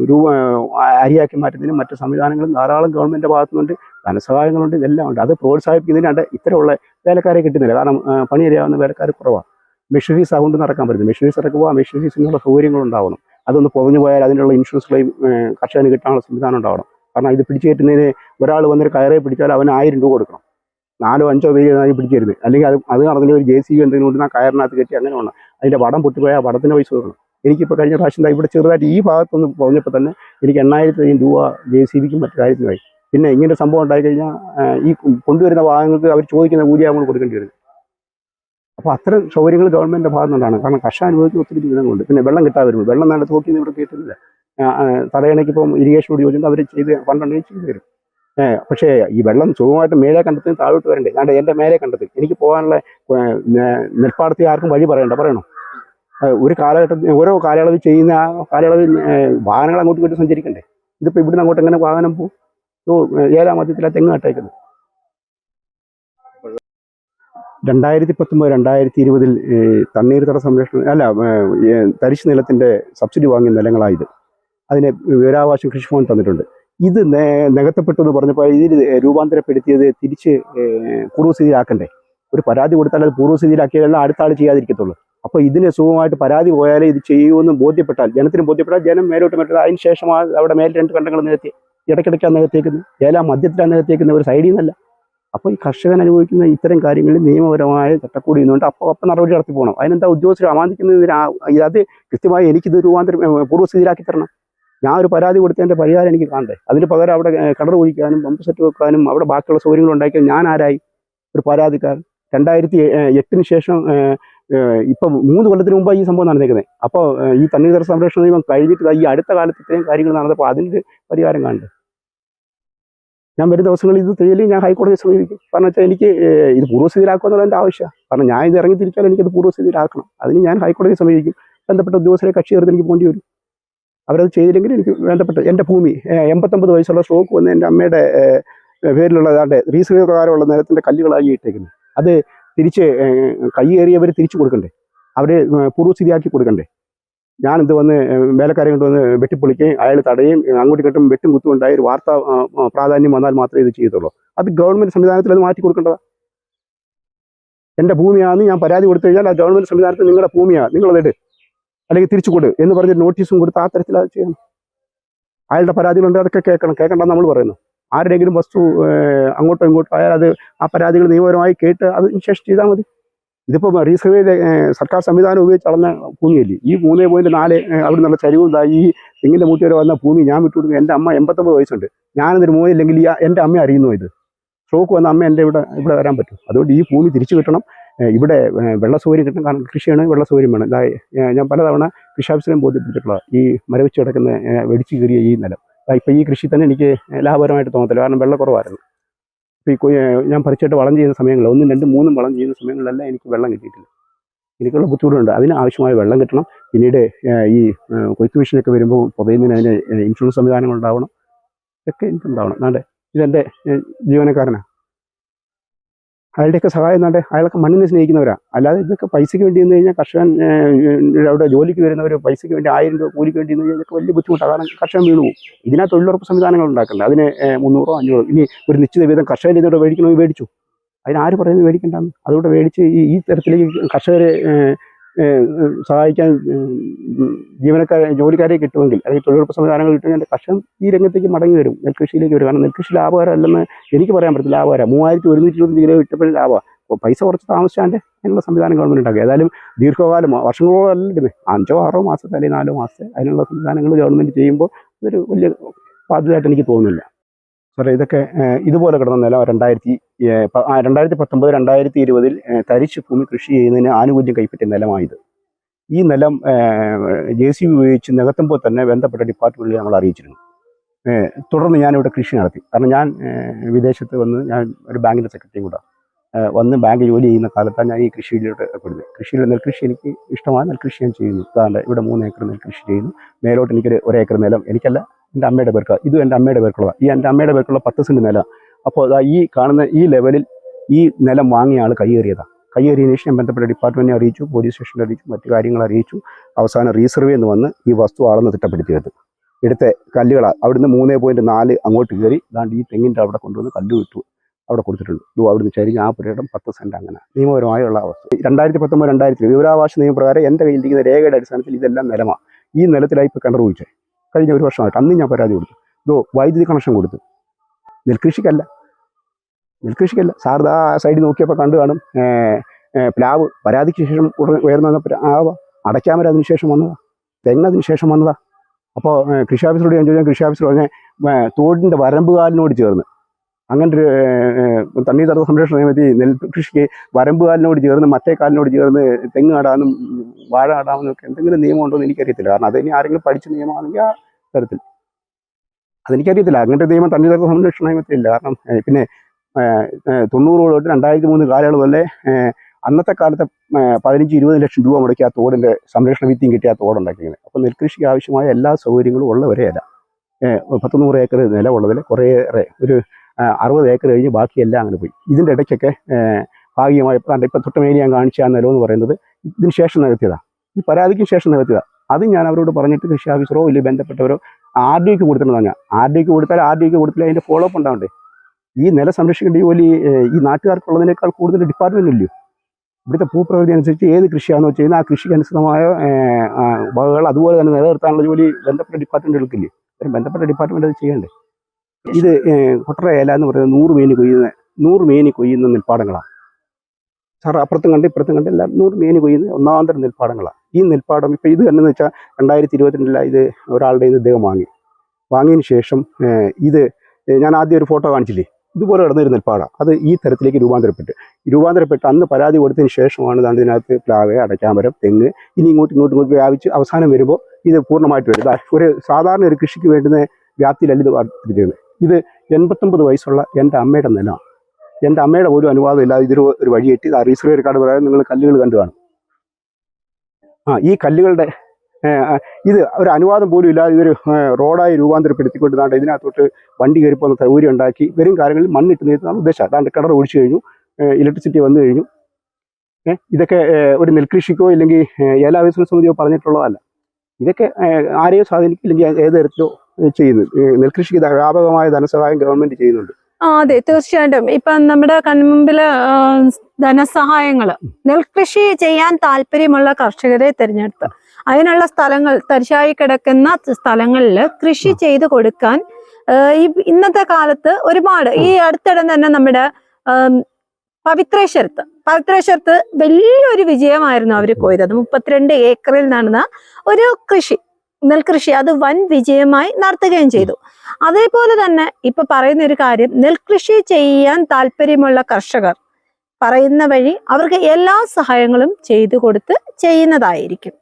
രൂപ അരിയാക്കി മാറ്റുന്നതിന് മറ്റ് സംവിധാനങ്ങളും ധാരാളം ഗവൺമെന്റ് ഭാഗത്തുനിന്നുണ്ട് ധനസഹായങ്ങളുണ്ട് ഇതെല്ലാം ഉണ്ട് അത് പ്രോത്സാഹിപ്പിക്കുന്നതിനാണ്ട് ഇത്തരമുള്ള വേലക്കാരെ കിട്ടുന്നില്ല. കാരണം പണി അറിയാവുന്ന വേലക്കാർ കുറവാണ് മെഷീനറീസ് അതുകൊണ്ട് നടക്കാൻ പറ്റും മെഷീനറീസ് ഇറക്കുമ്പോൾ ആ മെഷീനറീസിനുള്ള സൗകര്യങ്ങളുണ്ടാവണം അതൊന്ന് പൊതിഞ്ഞു പോയാൽ അതിനുള്ള ഇൻഷുറൻസ് ക്ലെയിം കർഷകന് കിട്ടാനുള്ള സംവിധാനം ഉണ്ടാവണം. കാരണം ഇത് പിടിച്ചു കയറ്റുന്നതിന് ഒരാൾ വന്നൊരു കയറെ പിടിച്ചാൽ അവന് ആയിരം രൂപ കൊടുക്കണം. നാലോ അഞ്ചോ പേര് അതിന് പിടിക്കരുത് അല്ലെങ്കിൽ അത് അത് നടന്നില്ല ഒരു ജെ സി ബി എന്തെങ്കിലും കൊണ്ട് ആ കയറിനകത്ത് കെട്ടി അങ്ങനെ വേണം അതിന്റെ വടം പൊട്ടിപ്പോയാൽ ആ വടത്തിന് പൈസ കൊടുക്കണം. എനിക്കിപ്പോൾ കഴിഞ്ഞ പ്രാവശ്യം ഇവിടെ ചെറുതായിട്ട് ഈ ഭാഗത്തൊന്ന് പറഞ്ഞപ്പോൾ തന്നെ എനിക്ക് എണ്ണായിരത്തധികം രൂപ ജെ സി ബിക്കും മറ്റു കാര്യത്തിനുമായി പിന്നെ ഇങ്ങനെ സംഭവം ഉണ്ടായിക്കഴിഞ്ഞാൽ ഈ കൊണ്ടുവരുന്ന വാഹനങ്ങൾക്ക് അവർ ചോദിക്കുന്ന കൂലി നമ്മൾ കൊടുക്കേണ്ടി വരും. അപ്പോൾ അത്തരം സൗകര്യങ്ങൾ ഗവൺമെന്റിന്റെ ഭാഗത്തുനിന്നാണ് കാരണം കർഷകൻ അനുഭവിക്കുന്ന ഒത്തിരി ദുരിതങ്ങളുണ്ട്. പിന്നെ വെള്ളം കിട്ടാതെ വരുമ്പോൾ വെള്ളം നല്ല തോക്കി ഇവിടെ കിട്ടുന്നില്ല തടയണയ്ക്ക് ഇപ്പം ഇറിഗേഷൻ കൂടി ചോദിച്ചിട്ട് അവർ ചെയ്ത് പണ്ടുണ്ടെങ്കിൽ ചെയ്തു തരും. പക്ഷേ ഈ വെള്ളം സുഖമായിട്ട് മേലെ കണ്ടെത്തി താഴോട്ട് വരണ്ടേ? ഞാൻ എന്റെ മേലെ കണ്ടെത്തി. എനിക്ക് പോകാനുള്ള നെൽപ്പാടത്തിൽ ആർക്കും വഴി പറയണ്ട. പറയണോ? ഒരു കാലഘട്ടത്തിൽ ഓരോ കാലയളവിൽ ചെയ്യുന്ന ആ കാലയളവിൽ വാഹനങ്ങൾ അങ്ങോട്ടും ഇങ്ങോട്ടും സഞ്ചരിക്കണ്ടേ? ഇതിപ്പോൾ ഇവിടുന്ന് അങ്ങോട്ട് എങ്ങനെ വാഹനം പോകും ഏഴാം മധ്യത്തിലാണ് തെങ്ങ് നട്ടേക്കുന്നത്. രണ്ടായിരത്തി പത്തൊമ്പത് രണ്ടായിരത്തി ഇരുപതിൽ തണ്ണീർത്തട സംരക്ഷണം അല്ല തരിശ് നിലത്തിന്റെ സബ്സിഡി വാങ്ങിയ നിലങ്ങളായത്. അതിന് വിവരാവകാശം കൃഷി ഭവൻ തന്നിട്ടുണ്ട്. ഇത് നികത്തപ്പെട്ടു എന്ന് പറഞ്ഞപ്പോൾ ഇതിൽ രൂപാന്തരപ്പെടുത്തിയത് തിരിച്ച് പൂർവസ്ഥിതിയിലാക്കണ്ടേ? ഒരു പരാതി കൊടുത്താൽ അത് പൂർവസ്ഥിതിയിലാക്കിയാലേ അടുത്ത ആൾ ചെയ്യാതിരിക്കത്തുള്ളൂ. അപ്പോൾ ഇതിന് സുഖമായിട്ട് പരാതി പോയാലേ ഇത് ചെയ്യുമെന്ന് ബോധ്യപ്പെട്ടാൽ ജനത്തിന് ബോധ്യപ്പെട്ടാൽ ജനം മേലോട്ട് മേലോട്ട് അതിന് ശേഷം അവിടെ മേൽ രണ്ട് കണ്ടങ്ങൾ നികത്തി ഇടയ്ക്കിടയ്ക്ക് നികത്തേക്കുന്നത് ഏലാ മധ്യത്തിലാണ് നികത്തിയേക്കുന്നത് ഒരു സൈഡിൽ നിന്നല്ല. അപ്പോൾ ഈ കർഷകൻ അനുഭവിക്കുന്ന ഇത്തരം കാര്യങ്ങളിൽ നിയമപരമായ ചട്ടക്കൂടി ഇന്നുകൊണ്ട് അപ്പോൾ അപ്പം നടപടി നടത്തി പോകണം. അതിനെന്താ ഉദ്യോഗസ്ഥർ അമാന്തിക്കുന്നതിന് അത് കൃത്യമായി എനിക്കിത് രൂപാന്തരം പൂർവസ്ഥിതിയിലാക്കി തരണം. ഞാൻ ഒരു പരാതി കൊടുത്തതിന്റെ പരിഹാരം എനിക്ക് കാണണ്ടേ? അതിന് പകരം അവിടെ കിണർ കുഴിക്കാനും പമ്പ് സെറ്റ് വെക്കാനും അവിടെ ബാക്കിയുള്ള സൗകര്യങ്ങൾ ഉണ്ടാക്കിയാൽ ഞാൻ ആരായി? ഒരു പരാതിക്കാരൻ. രണ്ടായിരത്തി എട്ടിന് ശേഷം ഇപ്പം മൂന്ന് കൊല്ലത്തിന് മുമ്പാണ് ഈ സംഭവം നടന്നേക്കുന്നത് അപ്പോൾ ഈ തണ്ണീർത്തട സംരക്ഷണ നിയമം കഴിഞ്ഞിട്ട് ഈ അടുത്ത കാലത്ത് ഇത്രയും കാര്യങ്ങൾ നടന്നപ്പോൾ അതിന്റെ പരിഹാരം കാണണ്ടേ? ഞാൻ വരും ദിവസങ്ങളിൽ ഇത് തെളിയില്ലെങ്കിൽ ഞാൻ ഹൈക്കോടതിയെ സമീപിക്കും. കാരണം വെച്ചാൽ എനിക്ക് ഇത് പൂർവസ്ഥിതിയിലാക്കുക എന്നുള്ളത് എന്റെ ആവശ്യമാണ്. കാരണം ഞാൻ ഇത് ഇറങ്ങി തിരിച്ചാൽ എനിക്കത് പൂർവസ്ഥിതിയിലാക്കണം. അതിന് ഞാൻ ഹൈക്കോടതിയെ സമീപിക്കും. ബന്ധപ്പെട്ട ഉദ്യോഗസ്ഥരെ കക്ഷി ചേർത്ത് എനിക്ക് പോകേണ്ടി വരും. അവരത് ചെയ്തില്ലെങ്കിൽ എനിക്ക് വേണ്ടപ്പെട്ട എന്റെ ഭൂമി എൺപത്തൊമ്പത് വയസ്സുള്ള സ്ട്രോക്ക് വന്ന് എന്റെ അമ്മയുടെ പേരിലുള്ളതാണ്ട് റീസർവേ പ്രകാരമുള്ള നിലത്തിന്റെ കല്ലുകളായി ഇട്ടേക്കുന്നത് അത് തിരിച്ച് കൈയേറിയവർ തിരിച്ചു കൊടുക്കണ്ടേ? അവരെ പൂർവസ്ഥിതിയാക്കി കൊടുക്കണ്ടേ? ഞാനിത് വന്ന് വേലക്കാരെ കൊണ്ട് വന്ന് വെട്ടിപ്പൊളിക്കുകയും അയാൾ തടയും അങ്ങോട്ട് അങ്ങോട്ടും വെട്ടും കുത്തും ഉണ്ടായ ഒരു വാർത്ത പ്രാധാന്യം വന്നാൽ മാത്രമേ ഇത് ചെയ്യത്തുള്ളൂ. അത് ഗവൺമെന്റ് സംവിധാനത്തിൽ അത് മാറ്റി കൊടുക്കേണ്ടതാ. എന്റെ ഭൂമിയാണെന്ന് ഞാൻ പരാതി കൊടുത്തു കഴിഞ്ഞാൽ ആ ഗവൺമെന്റ് സംവിധാനത്തിൽ നിങ്ങളുടെ ഭൂമിയാണ് നിങ്ങളത് എടു അല്ലെങ്കിൽ തിരിച്ചു കൊടു എന്ന് പറഞ്ഞ് നോട്ടീസും കൊടുത്ത് ആ തരത്തിൽ അത് ചെയ്യണം. അയാളുടെ പരാതികളുണ്ട് അതൊക്കെ കേൾക്കണം. കേൾക്കണ്ടെന്ന് നമ്മൾ പറയുന്നു ആരുടെയെങ്കിലും വസ്തു അങ്ങോട്ടോ ഇങ്ങോട്ടോ ആയാൽ അത് ആ പരാതികൾ നിയമപരമായി കേട്ട് അത് ശേഷം ചെയ്താൽ മതി. ഇതിപ്പോൾ റീസർവേയിലെ സർക്കാർ സംവിധാനം ഉപയോഗിച്ച് അളന്ന ഭൂമിയല്ലേ? ഈ മൂന്നേ പോയിന്റ് നാല് അവിടെ നിന്നുള്ള ചരിവും ഈ തെങ്ങിന്റെ മൂട്ടി വരെ വന്ന ഭൂമി ഞാൻ വിട്ടുകൊടുക്കും എന്റെ അമ്മ എൺപത്തൊമ്പത് വയസ്സുണ്ട്. ഞാനതിന് മൂന്നില്ലെങ്കിൽ ഈ എന്റെ അമ്മ അറിയുന്നു ഇത്? സ്ട്രോക്ക് വന്ന അമ്മ എന്റെ ഇവിടെ ഇവിടെ വരാൻ പറ്റും. അതുകൊണ്ട് ഈ ഭൂമി തിരിച്ചു കിട്ടണം. ഇവിടെ വെള്ള സൗകര്യം കിട്ടണം. കാരണം കൃഷിയാണ് വെള്ള സൗകര്യം വേണം ഞാൻ പലതവണ കൃഷി ഓഫീസിനെയും ബോധ്യപ്പെട്ടിട്ടുള്ള ഈ മരവിച്ച് കിടക്കുന്ന വെടിച്ചു കീറിയ ഈ നിലം. ഇപ്പം ഈ കൃഷി തന്നെ എനിക്ക് ലാഭകരമായിട്ട് തോന്നത്തില്ല. കാരണം വെള്ളക്കുറവായിരുന്നു. ഇപ്പോൾ ഈ ഞാൻ പറിച്ചിട്ട് വളം ചെയ്യുന്ന സമയങ്ങളിൽ ഒന്നും രണ്ടും മൂന്നും വളം ചെയ്യുന്ന സമയങ്ങളിലെല്ലാം എനിക്ക് വെള്ളം കിട്ടിയിട്ടില്ല. എനിക്കുള്ള ബുദ്ധിമുട്ടുണ്ട്. അതിന് ആവശ്യമായ വെള്ളം കിട്ടണം. പിന്നീട് ഈ കൊയ്ത്ത് മെഷീനൊക്കെ വരുമ്പോൾ പുതയുന്നതിന് അതിന് ഇൻഷുറൻസ് സംവിധാനങ്ങൾ ഉണ്ടാവണം. ഇതൊക്കെ എനിക്കുണ്ടാവണം. അതെ ഇതെന്റെ ജീവനക്കാരനാണ് അയാളുടെയൊക്കെ സഹായം എന്നാണ്ട് അയാളൊക്കെ മണ്ണിനെ സ്നേഹിക്കുന്നവരാ. അല്ലാതെ ഇതൊക്കെ പൈസയ്ക്ക് വേണ്ടി എന്ന് കഴിഞ്ഞാൽ കർഷകൻ അവിടെ ജോലിക്ക് വരുന്നവർ പൈസയ്ക്ക് വേണ്ടി ആയിരം രൂപ കൂലിക്ക് വേണ്ടി എന്ന് കഴിഞ്ഞാൽ ഇതൊക്കെ വലിയ ബുദ്ധിമുട്ടാണ് കാരണം കർഷകൻ വീണു പോകും ഇതിനകത്ത് തൊഴിലുറപ്പ് സംവിധാനങ്ങൾ ഉണ്ടാക്കേണ്ടത് അതിന് മുന്നൂറോ അഞ്ഞൂറോ? ഇനി ഒരു നിശ്ചിത വീതം കർഷകൻ ഇതിനോട് മേടിക്കണമെങ്കിൽ മേടിച്ചു. അതിന് ആര് പറയുന്നത് മേടിക്കണ്ടെന്ന്? അതുകൊണ്ട് മേടിച്ച് ഈ തരത്തിലേക്ക് കർഷകരെ സഹായിക്കാൻ ജീവനക്കാരെ ജോലിക്കാരെ കിട്ടുമെങ്കിൽ അല്ലെങ്കിൽ തൊഴിലുറപ്പ് സംവിധാനങ്ങൾ കിട്ടുമെങ്കിൽ എന്റെ കർഷകൻ ഈ രംഗത്തേക്ക് മടങ്ങി വരും. നെൽകൃഷിയിലേക്ക് വരും. കാരണം നെൽകൃഷി ലാഭകരമല്ലെന്ന് എനിക്ക് പറയാൻ പറ്റില്ല ലാഭകരം. മൂവായിരത്തി ഒരുന്നൂറ്റി ഇരുപത്തഞ്ച് കിലോ ഇട്ടപ്പോഴും ലാഭമാണ് പൈസ കുറച്ച് താമസിച്ചാണ്ട് അതിനുള്ള സംവിധാനം ഗവൺമെന്റ് ഉണ്ടാക്കുക ഏതായാലും ദീർഘകാലം വർഷങ്ങളോളം അല്ല അഞ്ചോ ആറോ മാസത്തെ അല്ലെങ്കിൽ നാലോ മാസത്തെ അതിനുള്ള സംവിധാനങ്ങൾ ഗവൺമെന്റ് ചെയ്യുമ്പോൾ അതൊരു വലിയ ബാധ്യതയായിട്ട് എനിക്ക് തോന്നുന്നില്ല. സാറേ ഇതൊക്കെ ഇതുപോലെ കിടന്ന നിലം രണ്ടായിരത്തി രണ്ടായിരത്തി പത്തൊമ്പത് രണ്ടായിരത്തി ഇരുപതിൽ തരിച്ച് ഭൂമി കൃഷി ചെയ്യുന്നതിന് ആനുകൂല്യം കൈപ്പറ്റിയ നിലമായത് ഈ നിലം ജെ സി ബി ഉപയോഗിച്ച് നികത്തുമ്പോൾ തന്നെ ബന്ധപ്പെട്ട ഡിപ്പാർട്ട്മെന്റിൽ നമ്മൾ അറിയിച്ചിരുന്നു. തുടർന്ന് ഞാനിവിടെ കൃഷി നടത്തി. കാരണം ഞാൻ വിദേശത്ത് വന്ന് ഞാൻ ഒരു ബാങ്കിന്റെ സെക്രട്ടറി കൂടെ വന്ന് ബാങ്ക് ജോലി ചെയ്യുന്ന കാലത്താണ് ഞാൻ ഈ കൃഷിയിലോട്ട് പെടുന്നത് കൃഷിയിൽ നെൽകൃഷി എനിക്ക് ഇഷ്ടമാണ്. നെൽകൃഷി ഞാൻ ചെയ്യുന്നു. അതാണ്ട് ഇവിടെ മൂന്ന് ഏക്കർ നെൽകൃഷി ചെയ്യുന്നു. മേലോട്ട് എനിക്കൊരു ഒരേക്കർ നിലം എനിക്കല്ല. എന്റെ അമ്മയുടെ പേർക്ക് ഇതും എന്റെ അമ്മയുടെ പേർക്കുള്ളതാണ് ഈ എന്റെ അമ്മയുടെ പേർക്കുള്ള പത്ത് സെന്റ് നില. അപ്പോൾ അതാ ഈ കാണുന്ന ഈ ലെവലിൽ ഈ നിലം വാങ്ങിയ ആൾ കയ്യേറിയതാണ് കയ്യേറിയതിനു ശേഷം ബന്ധപ്പെട്ട ഡിപ്പാർട്ട്മെന്റിനെ അറിയിച്ചു പോലീസ് സ്റ്റേഷനിൽ അറിയിച്ചു മറ്റു കാര്യങ്ങൾ അറിയിച്ചു. അവസാനം റീസർവേ എന്ന് വന്ന് ഈ വസ്തു ആളെന്ന് തിട്ടപ്പെടുത്തിയത്. എടുത്ത കല്ലുകൾ അവിടുന്ന് മൂന്ന് പോയിന്റ് നാല് അങ്ങോട്ട് കയറി അതാണ്ട് ഈ തെങ്ങിന്റെ അവിടെ കൊണ്ടുവന്ന് കല്ല് വിട്ടു. അവിടെ കൊടുത്തിട്ടുണ്ട്. ഇത് അവിടുന്ന് ചരിഞ്ഞ് ആ പുരയിടം പത്ത് സെന്റ് അങ്ങനെ. നിയമപരമായുള്ള അവസ്ഥ. രണ്ടായിരത്തി പത്തൊമ്പത് രണ്ടായിരത്തി വിവരാവകാശ നിയമപ്രകാരം എന്റെ കയ്യിലിരിക്കുന്ന രേഖയുടെ അടിസ്ഥാനത്തിൽ ഇതെല്ലാം നിലമാണ് ഈ നിലത്തിലായി ഇപ്പോൾ കിണർ കഴിഞ്ഞ ഒരു വർഷമായിട്ട് അന്ന് ഞാൻ പരാതി കൊടുത്തു. ഇതോ വൈദ്യുതി കണക്ഷൻ കൊടുത്തു. നെൽകൃഷിക്കല്ല. നെൽകൃഷിക്കല്ല. ദാ ആ സൈഡിൽ നോക്കിയപ്പോൾ കണ്ടു കാണും. പ്ലാവ് പരാതിക്ക് ശേഷം ഉടനെ ഉയർന്നു വന്ന പ്ലാവ് അടയ്ക്കാമര അതിന് ശേഷം വന്നതാ. തെങ്ങ് അതിന് ശേഷം വന്നതാ. അപ്പോൾ കൃഷി ഓഫീസറോട് ഞാൻ ചോദിച്ചാൽ കൃഷി ഓഫീസർ പറഞ്ഞ തോടിന്റെ വരമ്പുകാലിനോട് ചേർന്ന്. അങ്ങനെ ഒരു തണ്ണീർത്തട സംരക്ഷണ നിയമത്തിൽ നെൽകൃഷിക്ക് വരമ്പുകാലിനോട് ചേർന്ന് മറ്റേ കാലിനോട് ചേർന്ന് തെങ്ങ് നടാനും വാഴ നടാനും ഒക്കെ എന്തെങ്കിലും നിയമം ഉണ്ടോ എന്ന് എനിക്കറിയത്തില്ല. കാരണം അതിനി ആരെങ്കിലും പഠിച്ച നിയമമാണെങ്കിൽ ആ തരത്തിൽ. അതെനിക്കറിയത്തില്ല. അങ്ങനത്തെ നിയമം തണ്ണീർത്തട സംരക്ഷണ നിയമത്തിലില്ല കാരണം പിന്നെ തൊണ്ണൂറ് തൊട്ട് രണ്ടായിരത്തി മൂന്ന് കാലയളവ് വരെ അന്നത്തെ കാലത്തെ പതിനഞ്ച് ഇരുപത് ലക്ഷം രൂപ മുടക്കി ആ തോടിന്റെ സംരക്ഷണ വിത്തിയും കിട്ടി ആ തോടുണ്ടാക്കിയത് അപ്പോൾ നെൽകൃഷിക്ക് ആവശ്യമായ എല്ലാ സൗകര്യങ്ങളും ഉള്ളവരെയല്ല. പത്തുനൂറ് ഏക്കർ നിലമുള്ളതിൽ കുറേയേറെ ഒരു അറുപത് ഏക്കർ കഴിഞ്ഞ് ബാക്കിയെല്ലാം അങ്ങനെ പോയി. ഇതിന്റെ ഇടയ്ക്കൊക്കെ ഭാഗികമായി ഇപ്പം ഇപ്പം തൊട്ടമേനി ഞാൻ കാണിച്ച ആ നിലവെന്ന് പറയുന്നത് ഇതിന് ശേഷം നികത്തിയതാണ് ഈ പരാതിക്ക് ശേഷം നികത്തിയതാണ് അത് ഞാൻ അവരോട് പറഞ്ഞിട്ട് കൃഷി ഓഫീസറോ ഇല്ലെങ്കിൽ ബന്ധപ്പെട്ടവരോ ആർ ഡി ഒക്കെ പറഞ്ഞാൽ ആർ ഡി ഒക്കെ കൊടുത്താൽ ആർ ഡി ഒക്കെ കൊടുത്തില്ല അതിന്റെ ഫോളോ അപ്പ് ഉണ്ടാവണ്ടേ? ഈ നില സംരക്ഷിക്കേണ്ട ജോലി ഈ നാട്ടുകാർക്കുള്ളതിനേക്കാൾ കൂടുതൽ ഡിപ്പാർട്ട്മെന്റ് ഇല്ലയോ? ഇവിടുത്തെ ഭൂപ്രകൃതി അനുസരിച്ച് ഏത് കൃഷിയാണെന്ന് വെച്ച് കഴിഞ്ഞാൽ ആ കൃഷിക്ക് അനുസൃതമായ അതുപോലെ തന്നെ നിലനിർത്താനുള്ള ജോലി ബന്ധപ്പെട്ട ഡിപ്പാർട്ട്മെന്റുകൾക്കില്ലേ അത്തരം ബന്ധപ്പെട്ട ഡിപ്പാർട്ട്മെന്റ് അത് ചെയ്യണ്ടേ? ഇത് കൊട്ടറ ഏല എന്ന് പറയുന്നത് നൂറ് മേനി കൊയ്യുന്ന നൂറ് മേനി കൊയ്യുന്ന നെൽപ്പാടങ്ങളാണ്. സാർ അപ്പുറത്തും കണ്ട് ഇപ്പുറത്തും കണ്ട് എല്ലാം നൂറ് മേനി കൊയ്യുന്ന ഒന്നാന്തരം നെൽപ്പാടങ്ങളാണ്. ഈ നെൽപ്പാടം ഇപ്പോൾ ഇത് തന്നെ വെച്ചാൽ രണ്ടായിരത്തി ഇരുപത്തിരണ്ടില ഇത് ഒരാളുടെ ഇത് ഇദ്ദേഹം വാങ്ങി. വാങ്ങിയതിന് ശേഷം ഇത് ഞാൻ ആദ്യം ഒരു ഫോട്ടോ കാണിച്ചില്ലേ? ഇതുപോലെ കിടന്നൊരു നെൽപ്പാടാണ് അത് ഈ തരത്തിലേക്ക് രൂപാന്തരപ്പെട്ട്. രൂപാന്തരപ്പെട്ട് അന്ന് പരാതി കൊടുത്തതിന് ശേഷമാണ് ദാണ്ട് ഇതിനകത്ത് പ്ലാവ് അടയ്ക്കാമരം തെങ്ങ് ഇനി ഇങ്ങോട്ട് ഇങ്ങോട്ട് ഇങ്ങോട്ട് വ്യാപിച്ച് അവസാനം വരുമ്പോൾ ഇത് പൂർണമായിട്ട് വരും ഒരു സാധാരണ ഒരു കൃഷിക്ക് വേണ്ടുന്ന വ്യാപ്തിയിലല്ല ഇത് വർദ്ധിപ്പിച്ചിരുന്നത് ഇത് എൺപത്തൊമ്പത് വയസ്സുള്ള എന്റെ അമ്മയുടെ നിലമാണ് എന്റെ അമ്മയുടെ ഒരു അനുവാദം ഇല്ലാതെ ഇതൊരു ഒരു വഴിയേറ്റി ആ റീസർവേ കാർഡ് പറയാൻ നിങ്ങൾ കല്ലുകൾ കണ്ടു കാണും. ആ ഈ കല്ലുകളുടെ ഇത് ഒരു അനുവാദം പോലും ഇല്ലാതെ ഇതൊരു റോഡായി രൂപാന്തരപ്പെടുത്തിക്കൊണ്ട് നാട്ടെ ഇതിനകത്തോട്ട് വണ്ടി കയറി പോകുന്ന സൗകര്യം ഉണ്ടാക്കി. വരും കാര്യങ്ങളിൽ മണ്ണിട്ട് നീട്ടുന്നതാണ് ഉദ്ദേശം. അതാണ്ട് കിണർ ഒഴിച്ചു കഴിഞ്ഞു. ഇലക്ട്രിസിറ്റി വന്നു കഴിഞ്ഞു. ഇതൊക്കെ ഒരു നെൽകൃഷിക്കോ ഇല്ലെങ്കിൽ ഏലാ വികസന സമിതിയോ പറഞ്ഞിട്ടുള്ളതല്ല. ഇതൊക്കെ ആരെയോ ആരെയോ സ്വാധീനിക്കില്ലെങ്കിൽ ഏത് തരത്തിലോ ചെയ്യുന്നത് നെൽകൃഷിക്ക് വ്യാപകമായ ധനസഹായം ഗവൺമെന്റ് ചെയ്യുന്നുണ്ട്. ആ അതെ തീർച്ചയായിട്ടും. ഇപ്പൊ നമ്മുടെ കൺമുമ്പിൽ ധനസഹായങ്ങൾ. നെൽകൃഷി ചെയ്യാൻ താല്പര്യമുള്ള കർഷകരെ തിരഞ്ഞെടുത്ത്. അതിനുള്ള സ്ഥലങ്ങൾ തരിശായി കിടക്കുന്ന സ്ഥലങ്ങളിൽ കൃഷി ചെയ്ത് കൊടുക്കാൻ ഈ ഇന്നത്തെ കാലത്ത് ഒരുപാട്. ഈ അടുത്തിടെ തന്നെ നമ്മുടെ പവിത്രേശ്വരത്ത് പവിത്രേശ്വരത്ത് വലിയൊരു വിജയമായിരുന്നു അവർ കൊയ്തത് മുപ്പത്തിരണ്ട് ഏക്കറിൽ നടന്ന ഒരു കൃഷി. നെൽകൃഷി അത് വൻ വിജയമായി നടത്തുകയും ചെയ്തു. അതേപോലെ തന്നെ ഇപ്പൊ പറയുന്ന ഒരു കാര്യം നെൽകൃഷി ചെയ്യാൻ താല്പര്യമുള്ള കർഷകർ പറയുന്ന വഴി അവർക്ക് എല്ലാ സഹായങ്ങളും ചെയ്തു കൊടുത്ത് ചെയ്യുന്നതായിരിക്കും.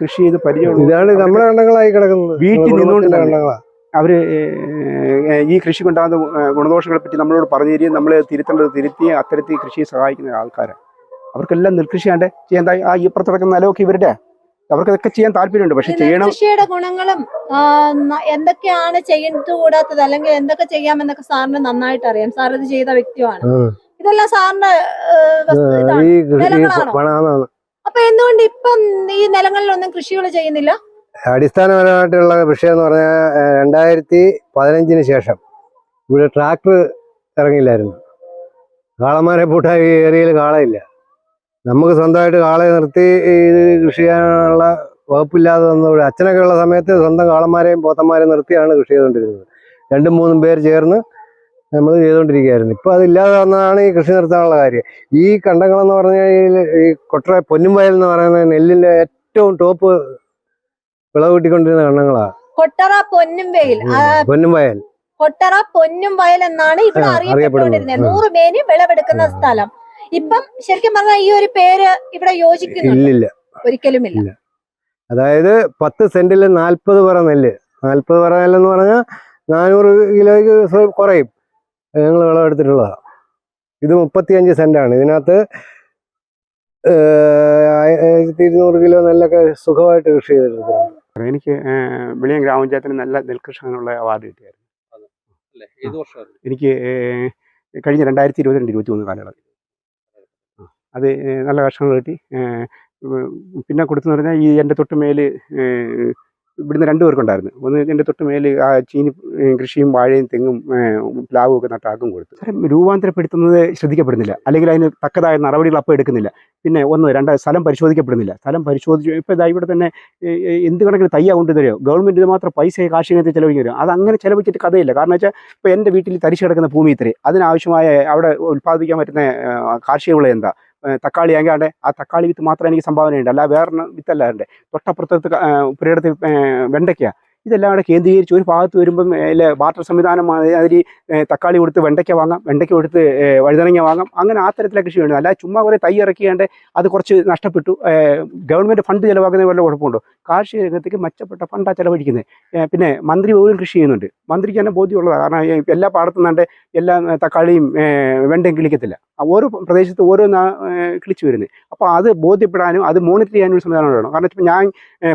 കൃഷി ചെയ്ത് ഇതാണ് നമ്മുടെ കണ്ടങ്ങളായി കിടക്കുന്നത്. വീട്ടിൽ നിന്നുകൊണ്ടുള്ള നിന്നുകൊണ്ട് കുടുംബത്തിന്റെ കണ്ടങ്ങളാ അവർ ഈ കൃഷിക്ക് ഉണ്ടാകുന്ന ഗുണദോഷങ്ങളെ പറ്റി നമ്മളോട് പറഞ്ഞു തരികയും നമ്മൾ തിരുത്തേണ്ടത് തിരുത്തി അത്തരത്തിൽ കൃഷിയെ സഹായിക്കുന്ന ആൾക്കാരാണ് അവർക്കെല്ലാം നെൽകൃഷി ആണ്ട് ചെയ്യാൻ ആ ഇപ്പുറത്ത് കിടക്കുന്ന നിലമൊക്കെ ഇവരുടെ? അവർക്ക് ഇതൊക്കെ ചെയ്യാൻ താല്പര്യമുണ്ട്. പക്ഷെ ചെയ്യണം കൃഷിയുടെ ഗുണങ്ങളും എന്തൊക്കെയാണ് ചെയ്തുകൂടാത്തത്? അല്ലെങ്കിൽ എന്തൊക്കെ ചെയ്യാമെന്നൊക്കെ സാറിന് നന്നായിട്ട് അറിയാം. സാർ ഇത് ചെയ്ത വ്യക്തിയാണ്. ഇതെല്ലാം സാറിന് അപ്പൊ എന്തുകൊണ്ട് ഇപ്പം ഈ നിലങ്ങളിലൊന്നും കൃഷികൾ ചെയ്യുന്നില്ല? അടിസ്ഥാനപരമായിട്ടുള്ള വിഷയം എന്ന് പറഞ്ഞാൽ രണ്ടായിരത്തി പതിനഞ്ചിന് ശേഷം ഇവിടെ ട്രാക്ടർ ഇറങ്ങിയില്ലായിരുന്നു കാളന്മാരെ പൂട്ടാ ഈ ഏരിയയിൽ കാളയില്ല. നമുക്ക് സ്വന്തമായിട്ട് കാളയെ നിർത്തി ഇത് കൃഷി ചെയ്യാനുള്ള വകുപ്പില്ലാതെ വന്നവിടെ അച്ഛനൊക്കെ ഉള്ള സമയത്ത് സ്വന്തം കാളന്മാരെയും പോത്തന്മാരെയും നിർത്തിയാണ് കൃഷി ചെയ്തുകൊണ്ടിരുന്നത്. രണ്ടും മൂന്നും പേര് ചേർന്ന് നമ്മൾ ചെയ്തുകൊണ്ടിരിക്കുകയായിരുന്നു. ഇപ്പോൾ അതില്ലാതെ വന്നതാണ് ഈ കൃഷി നിർത്താനുള്ള കാര്യം. ഈ കണ്ടങ്ങളെന്ന് പറഞ്ഞു കഴിഞ്ഞാൽ ഈ കൊട്ടറ പൊന്നും വയൽ എന്ന് പറയുന്ന നെല്ലിന്റെ ഏറ്റവും ടോപ്പ് വിളവ് കിട്ടിക്കൊണ്ടിരുന്ന കണ്ണങ്ങളാ കൊട്ടറ പൊന്നും വെയിൽ. പൊന്നും വയൽ. കൊട്ടറ പൊന്നും വയൽ എന്നാണ് ഇവിടെ അറിയപ്പെട്ടുകൊണ്ടിരുന്നത്. നൂറ് മേനി വിളവെടുക്കുന്ന സ്ഥലം. ഇപ്പം ശരിക്കും പറഞ്ഞാൽ ഈ ഒരു പേര് ഇവിടെ യോജിക്കുന്നില്ല ഒരിക്കലും ഇല്ല. അതായത് പത്ത് സെന്റിൽ നാൽപ്പത് പറ നെല്ല്. നാൽപ്പത് പറ നെല്ലെന്ന് പറഞ്ഞാൽ നാനൂറ് കിലോയ്ക്ക് കുറയും. ഞങ്ങൾ വിളവെടുത്തിട്ടുള്ളതാണ് ഇത് മുപ്പത്തിയഞ്ച് സെന്റാണ്. ഇതിനകത്ത് ആയിരത്തി ഇരുന്നൂറ് കിലോ നെല്ലൊക്കെ സുഖമായിട്ട് കൃഷി ചെയ്തിട്ടുണ്ട് എനിക്ക് വെളിയം ഗ്രാമപഞ്ചായത്തിന് നല്ല നെൽകൃഷി അങ്ങനെയുള്ള അവാർഡ് കിട്ടിയായിരുന്നു. എനിക്ക് കഴിഞ്ഞ രണ്ടായിരത്തി ഇരുപത്തിരണ്ട് ഇരുപത്തി മൂന്ന് കാലയളവിൽ. അത് നല്ല കഷ്ണങ്ങൾ കിട്ടി. പിന്നെ കൊടുത്തെന്ന് പറഞ്ഞാൽ ഈ എന്റെ തൊട്ട് മേൽ ഏഹ്, ഇവിടുന്ന് രണ്ടു പേർക്കുണ്ടായിരുന്നു. ഒന്ന് എന്റെ തൊട്ട് മേൽ ആ ചീനി കൃഷിയും വാഴയും തെങ്ങും പ്ലാവും ഒക്കെ നട്ടാക്കും കൊടുത്തു. അത്തരം രൂപാന്തരപ്പെടുത്തുന്നത് ശ്രദ്ധിക്കപ്പെടുന്നില്ല. അല്ലെങ്കിൽ അതിന് തക്കതായ നടപടികൾ അപ്പോൾ എടുക്കുന്നില്ല. പിന്നെ ഒന്ന് രണ്ട് സ്ഥലം പരിശോധിക്കപ്പെടുന്നില്ല. സ്ഥലം പരിശോധിച്ച് ഇപ്പോൾ ഇതാ ഇവിടെ തന്നെ എന്ത് കണക്കിന് തയ്യാ കൊണ്ടുതരുമോ ഗവൺമെന്റ് ഇത് മാത്രം പൈസ കാർഷികത്തിൽ ചിലവഴിക്കും അത് അങ്ങനെ ചിലവഴിച്ചിട്ട് കഥയില്ല. കാരണം വെച്ചാൽ ഇപ്പോൾ എന്റെ വീട്ടിൽ തരിച്ചു കിടക്കുന്ന ഭൂമി ഇത്രയും അതിനാവശ്യമായ അവിടെ ഉൽപ്പാദിപ്പിക്കാൻ പറ്റുന്ന കാർഷിക വിള എന്താ? തക്കാളി ആകാണ്ട് ആ തക്കാളി വിത്ത് മാത്രമേ എനിക്ക് സംഭാവനയുണ്ട്. അല്ല വേറെ വിത്തല്ല എന്റെ തൊട്ടപ്പുറത്ത് പുരയിടത്ത് വെണ്ടയ്ക്ക. ഇതെല്ലാം കൂടെ കേന്ദ്രീകരിച്ച് ഒരു ഭാഗത്ത് വരുമ്പം അതിലെ വാട്ടർ സംവിധാനം മാതിരി തക്കാളി കൊടുത്ത് വെണ്ടയ്ക്ക വാങ്ങാം വെണ്ടയ്ക്ക കൊടുത്ത് വഴുതനങ്ങ വാങ്ങാം. അങ്ങനെ ആ തരത്തിലെ കൃഷി വേണം അല്ലാതെ ചുമ്മാ കുറേ തൈ ഇറക്കിയാണ്ട് അത് കുറച്ച് നഷ്ടപ്പെട്ടു. ഗവൺമെന്റ് ഫണ്ട് ചിലവാക്കുന്നത് വല്ല കുഴപ്പമുണ്ടോ? കാർഷിക രംഗത്തേക്ക് മെച്ചപ്പെട്ട ഫണ്ടാണ് ചിലവഴിക്കുന്നത് പിന്നെ മന്ത്രി പോലും കൃഷി ചെയ്യുന്നുണ്ട്. മന്ത്രിക്ക് തന്നെ ബോധ്യമുള്ളതാണ് കാരണം എല്ലാ പാടത്തും എല്ലാ തക്കാളിയും വെണ്ടയും കിളിക്കത്തില്ല. ഓരോ പ്രദേശത്ത് ഏഹ്, കിളിച്ചു വരുന്നത് അപ്പോൾ അത് ബോധ്യപ്പെടാനും അത് മോണിറ്റർ ചെയ്യാനും ഒരു സംവിധാനം വേണം. കാരണം ഞാൻ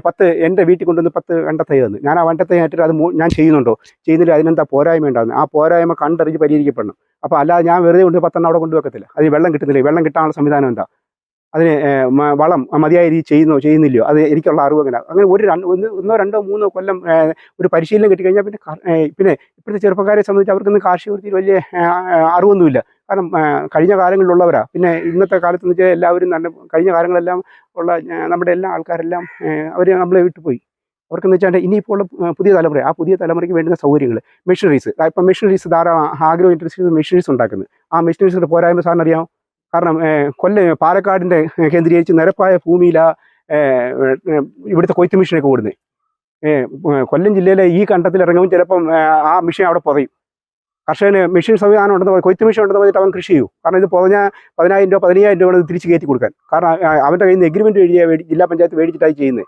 പത്ത് എന്റെ വീട്ടിൽ കൊണ്ടുവന്ന് പത്ത് വെണ്ടത്തൈ തന്നു. ഞാൻ ആ വണ്ടത്തെ ആയിട്ട് അത് ഞാൻ ചെയ്യുന്നുണ്ടോ? ചെയ്യുന്നില്ല അതിനെന്താ പോരായ്മ ഉണ്ടാകുന്നത് ആ പോരായ്മ കണ്ടറിഞ്ഞ് പരിഹരിക്കപ്പെടണം. അപ്പോൾ അല്ലാതെ ഞാൻ വെറുതെ കൊണ്ട് പത്തെണ്ണം അവിടെ കൊണ്ടുവെക്കത്തില്ല. അതിന് വെള്ളം കിട്ടുന്നില്ല. വെള്ളം കിട്ടാനുള്ള സംവിധാനം എന്താ? അതിന് വളം മതിയായ രീതി ചെയ്യുന്നോ ചെയ്യുന്നില്ലയോ? അത് എനിക്കുള്ള അറിവ് അങ്ങനെ. അങ്ങനെ ഒരു രണ്ട് ഒന്ന് ഒന്നോ രണ്ടോ മൂന്നോ കൊല്ലം ഒരു പരിശീലനം കിട്ടിക്കഴിഞ്ഞാൽ പിന്നെ പിന്നെ ഇപ്പോഴത്തെ ചെറുപ്പക്കാരെ സംബന്ധിച്ച് അവർക്കൊന്നും കാർഷിക വൃത്തിയിൽ വലിയ അറിവൊന്നുമില്ല. കാരണം കഴിഞ്ഞ കാലങ്ങളിലുള്ളവരാ. പിന്നെ ഇന്നത്തെ കാലത്ത് എന്ന് വെച്ചാൽ എല്ലാവരും നല്ല കഴിഞ്ഞ കാലങ്ങളെല്ലാം ഉള്ള നമ്മുടെ എല്ലാ ആൾക്കാരെല്ലാം അവർ നമ്മളെ വിട്ടുപോയി. അവർക്കെന്ന് വെച്ചാൽ ഇനിയിപ്പോൾ പുതിയ തലമുറ ആ പുതിയ തലമുറയ്ക്ക് വേണ്ടുന്ന സൗകര്യങ്ങൾ മെഷീനറീസ് ഇപ്പം മെഷീനറീസ് ധാരാളം ആഗ്രോ ഇൻഡസ്ട്രീസ് മെഷീനറീസ് ഉണ്ടാക്കുന്നത് ആ മെഷീനറീസിന്റെ പോരായ്മ സാറിന് അറിയാം കാരണം കൊല്ലം പാലക്കാടിന്റെ കേന്ദ്രീകരിച്ച് നിരപ്പായ ഭൂമിയിലാണ് ഇവിടുത്തെ കൊയ്ത്ത് മെഷീനൊക്കെ ഓടുന്നത് കൊല്ലം ജില്ലയിലെ ഈ കണ്ടത്തിൽ ഇറങ്ങുമ്പോൾ ചിലപ്പം ആ മെഷീൻ അവിടെ പുറയും കർഷകന് മെഷീൻ സംവിധാനം ഉണ്ടെന്ന് കൊയ്ത്ത് മെഷീൻ ഉണ്ടെന്ന് പറഞ്ഞിട്ട് അവൻ കൃഷി ചെയ്യൂ. കാരണം ഇത് പുതഞ്ഞ പതിനായിരം രൂപ പതിനയ്യായിരം രൂപ തിരിച്ച് കയറ്റി കൊടുക്കാൻ. കാരണം അവന്റെ കയ്യിൽ നിന്ന് എഗ്രിമെന്റ് എഴുതിയ ജില്ലാ പഞ്ചായത്ത് മേടിച്ചിട്ടായി ചെയ്യുന്നത്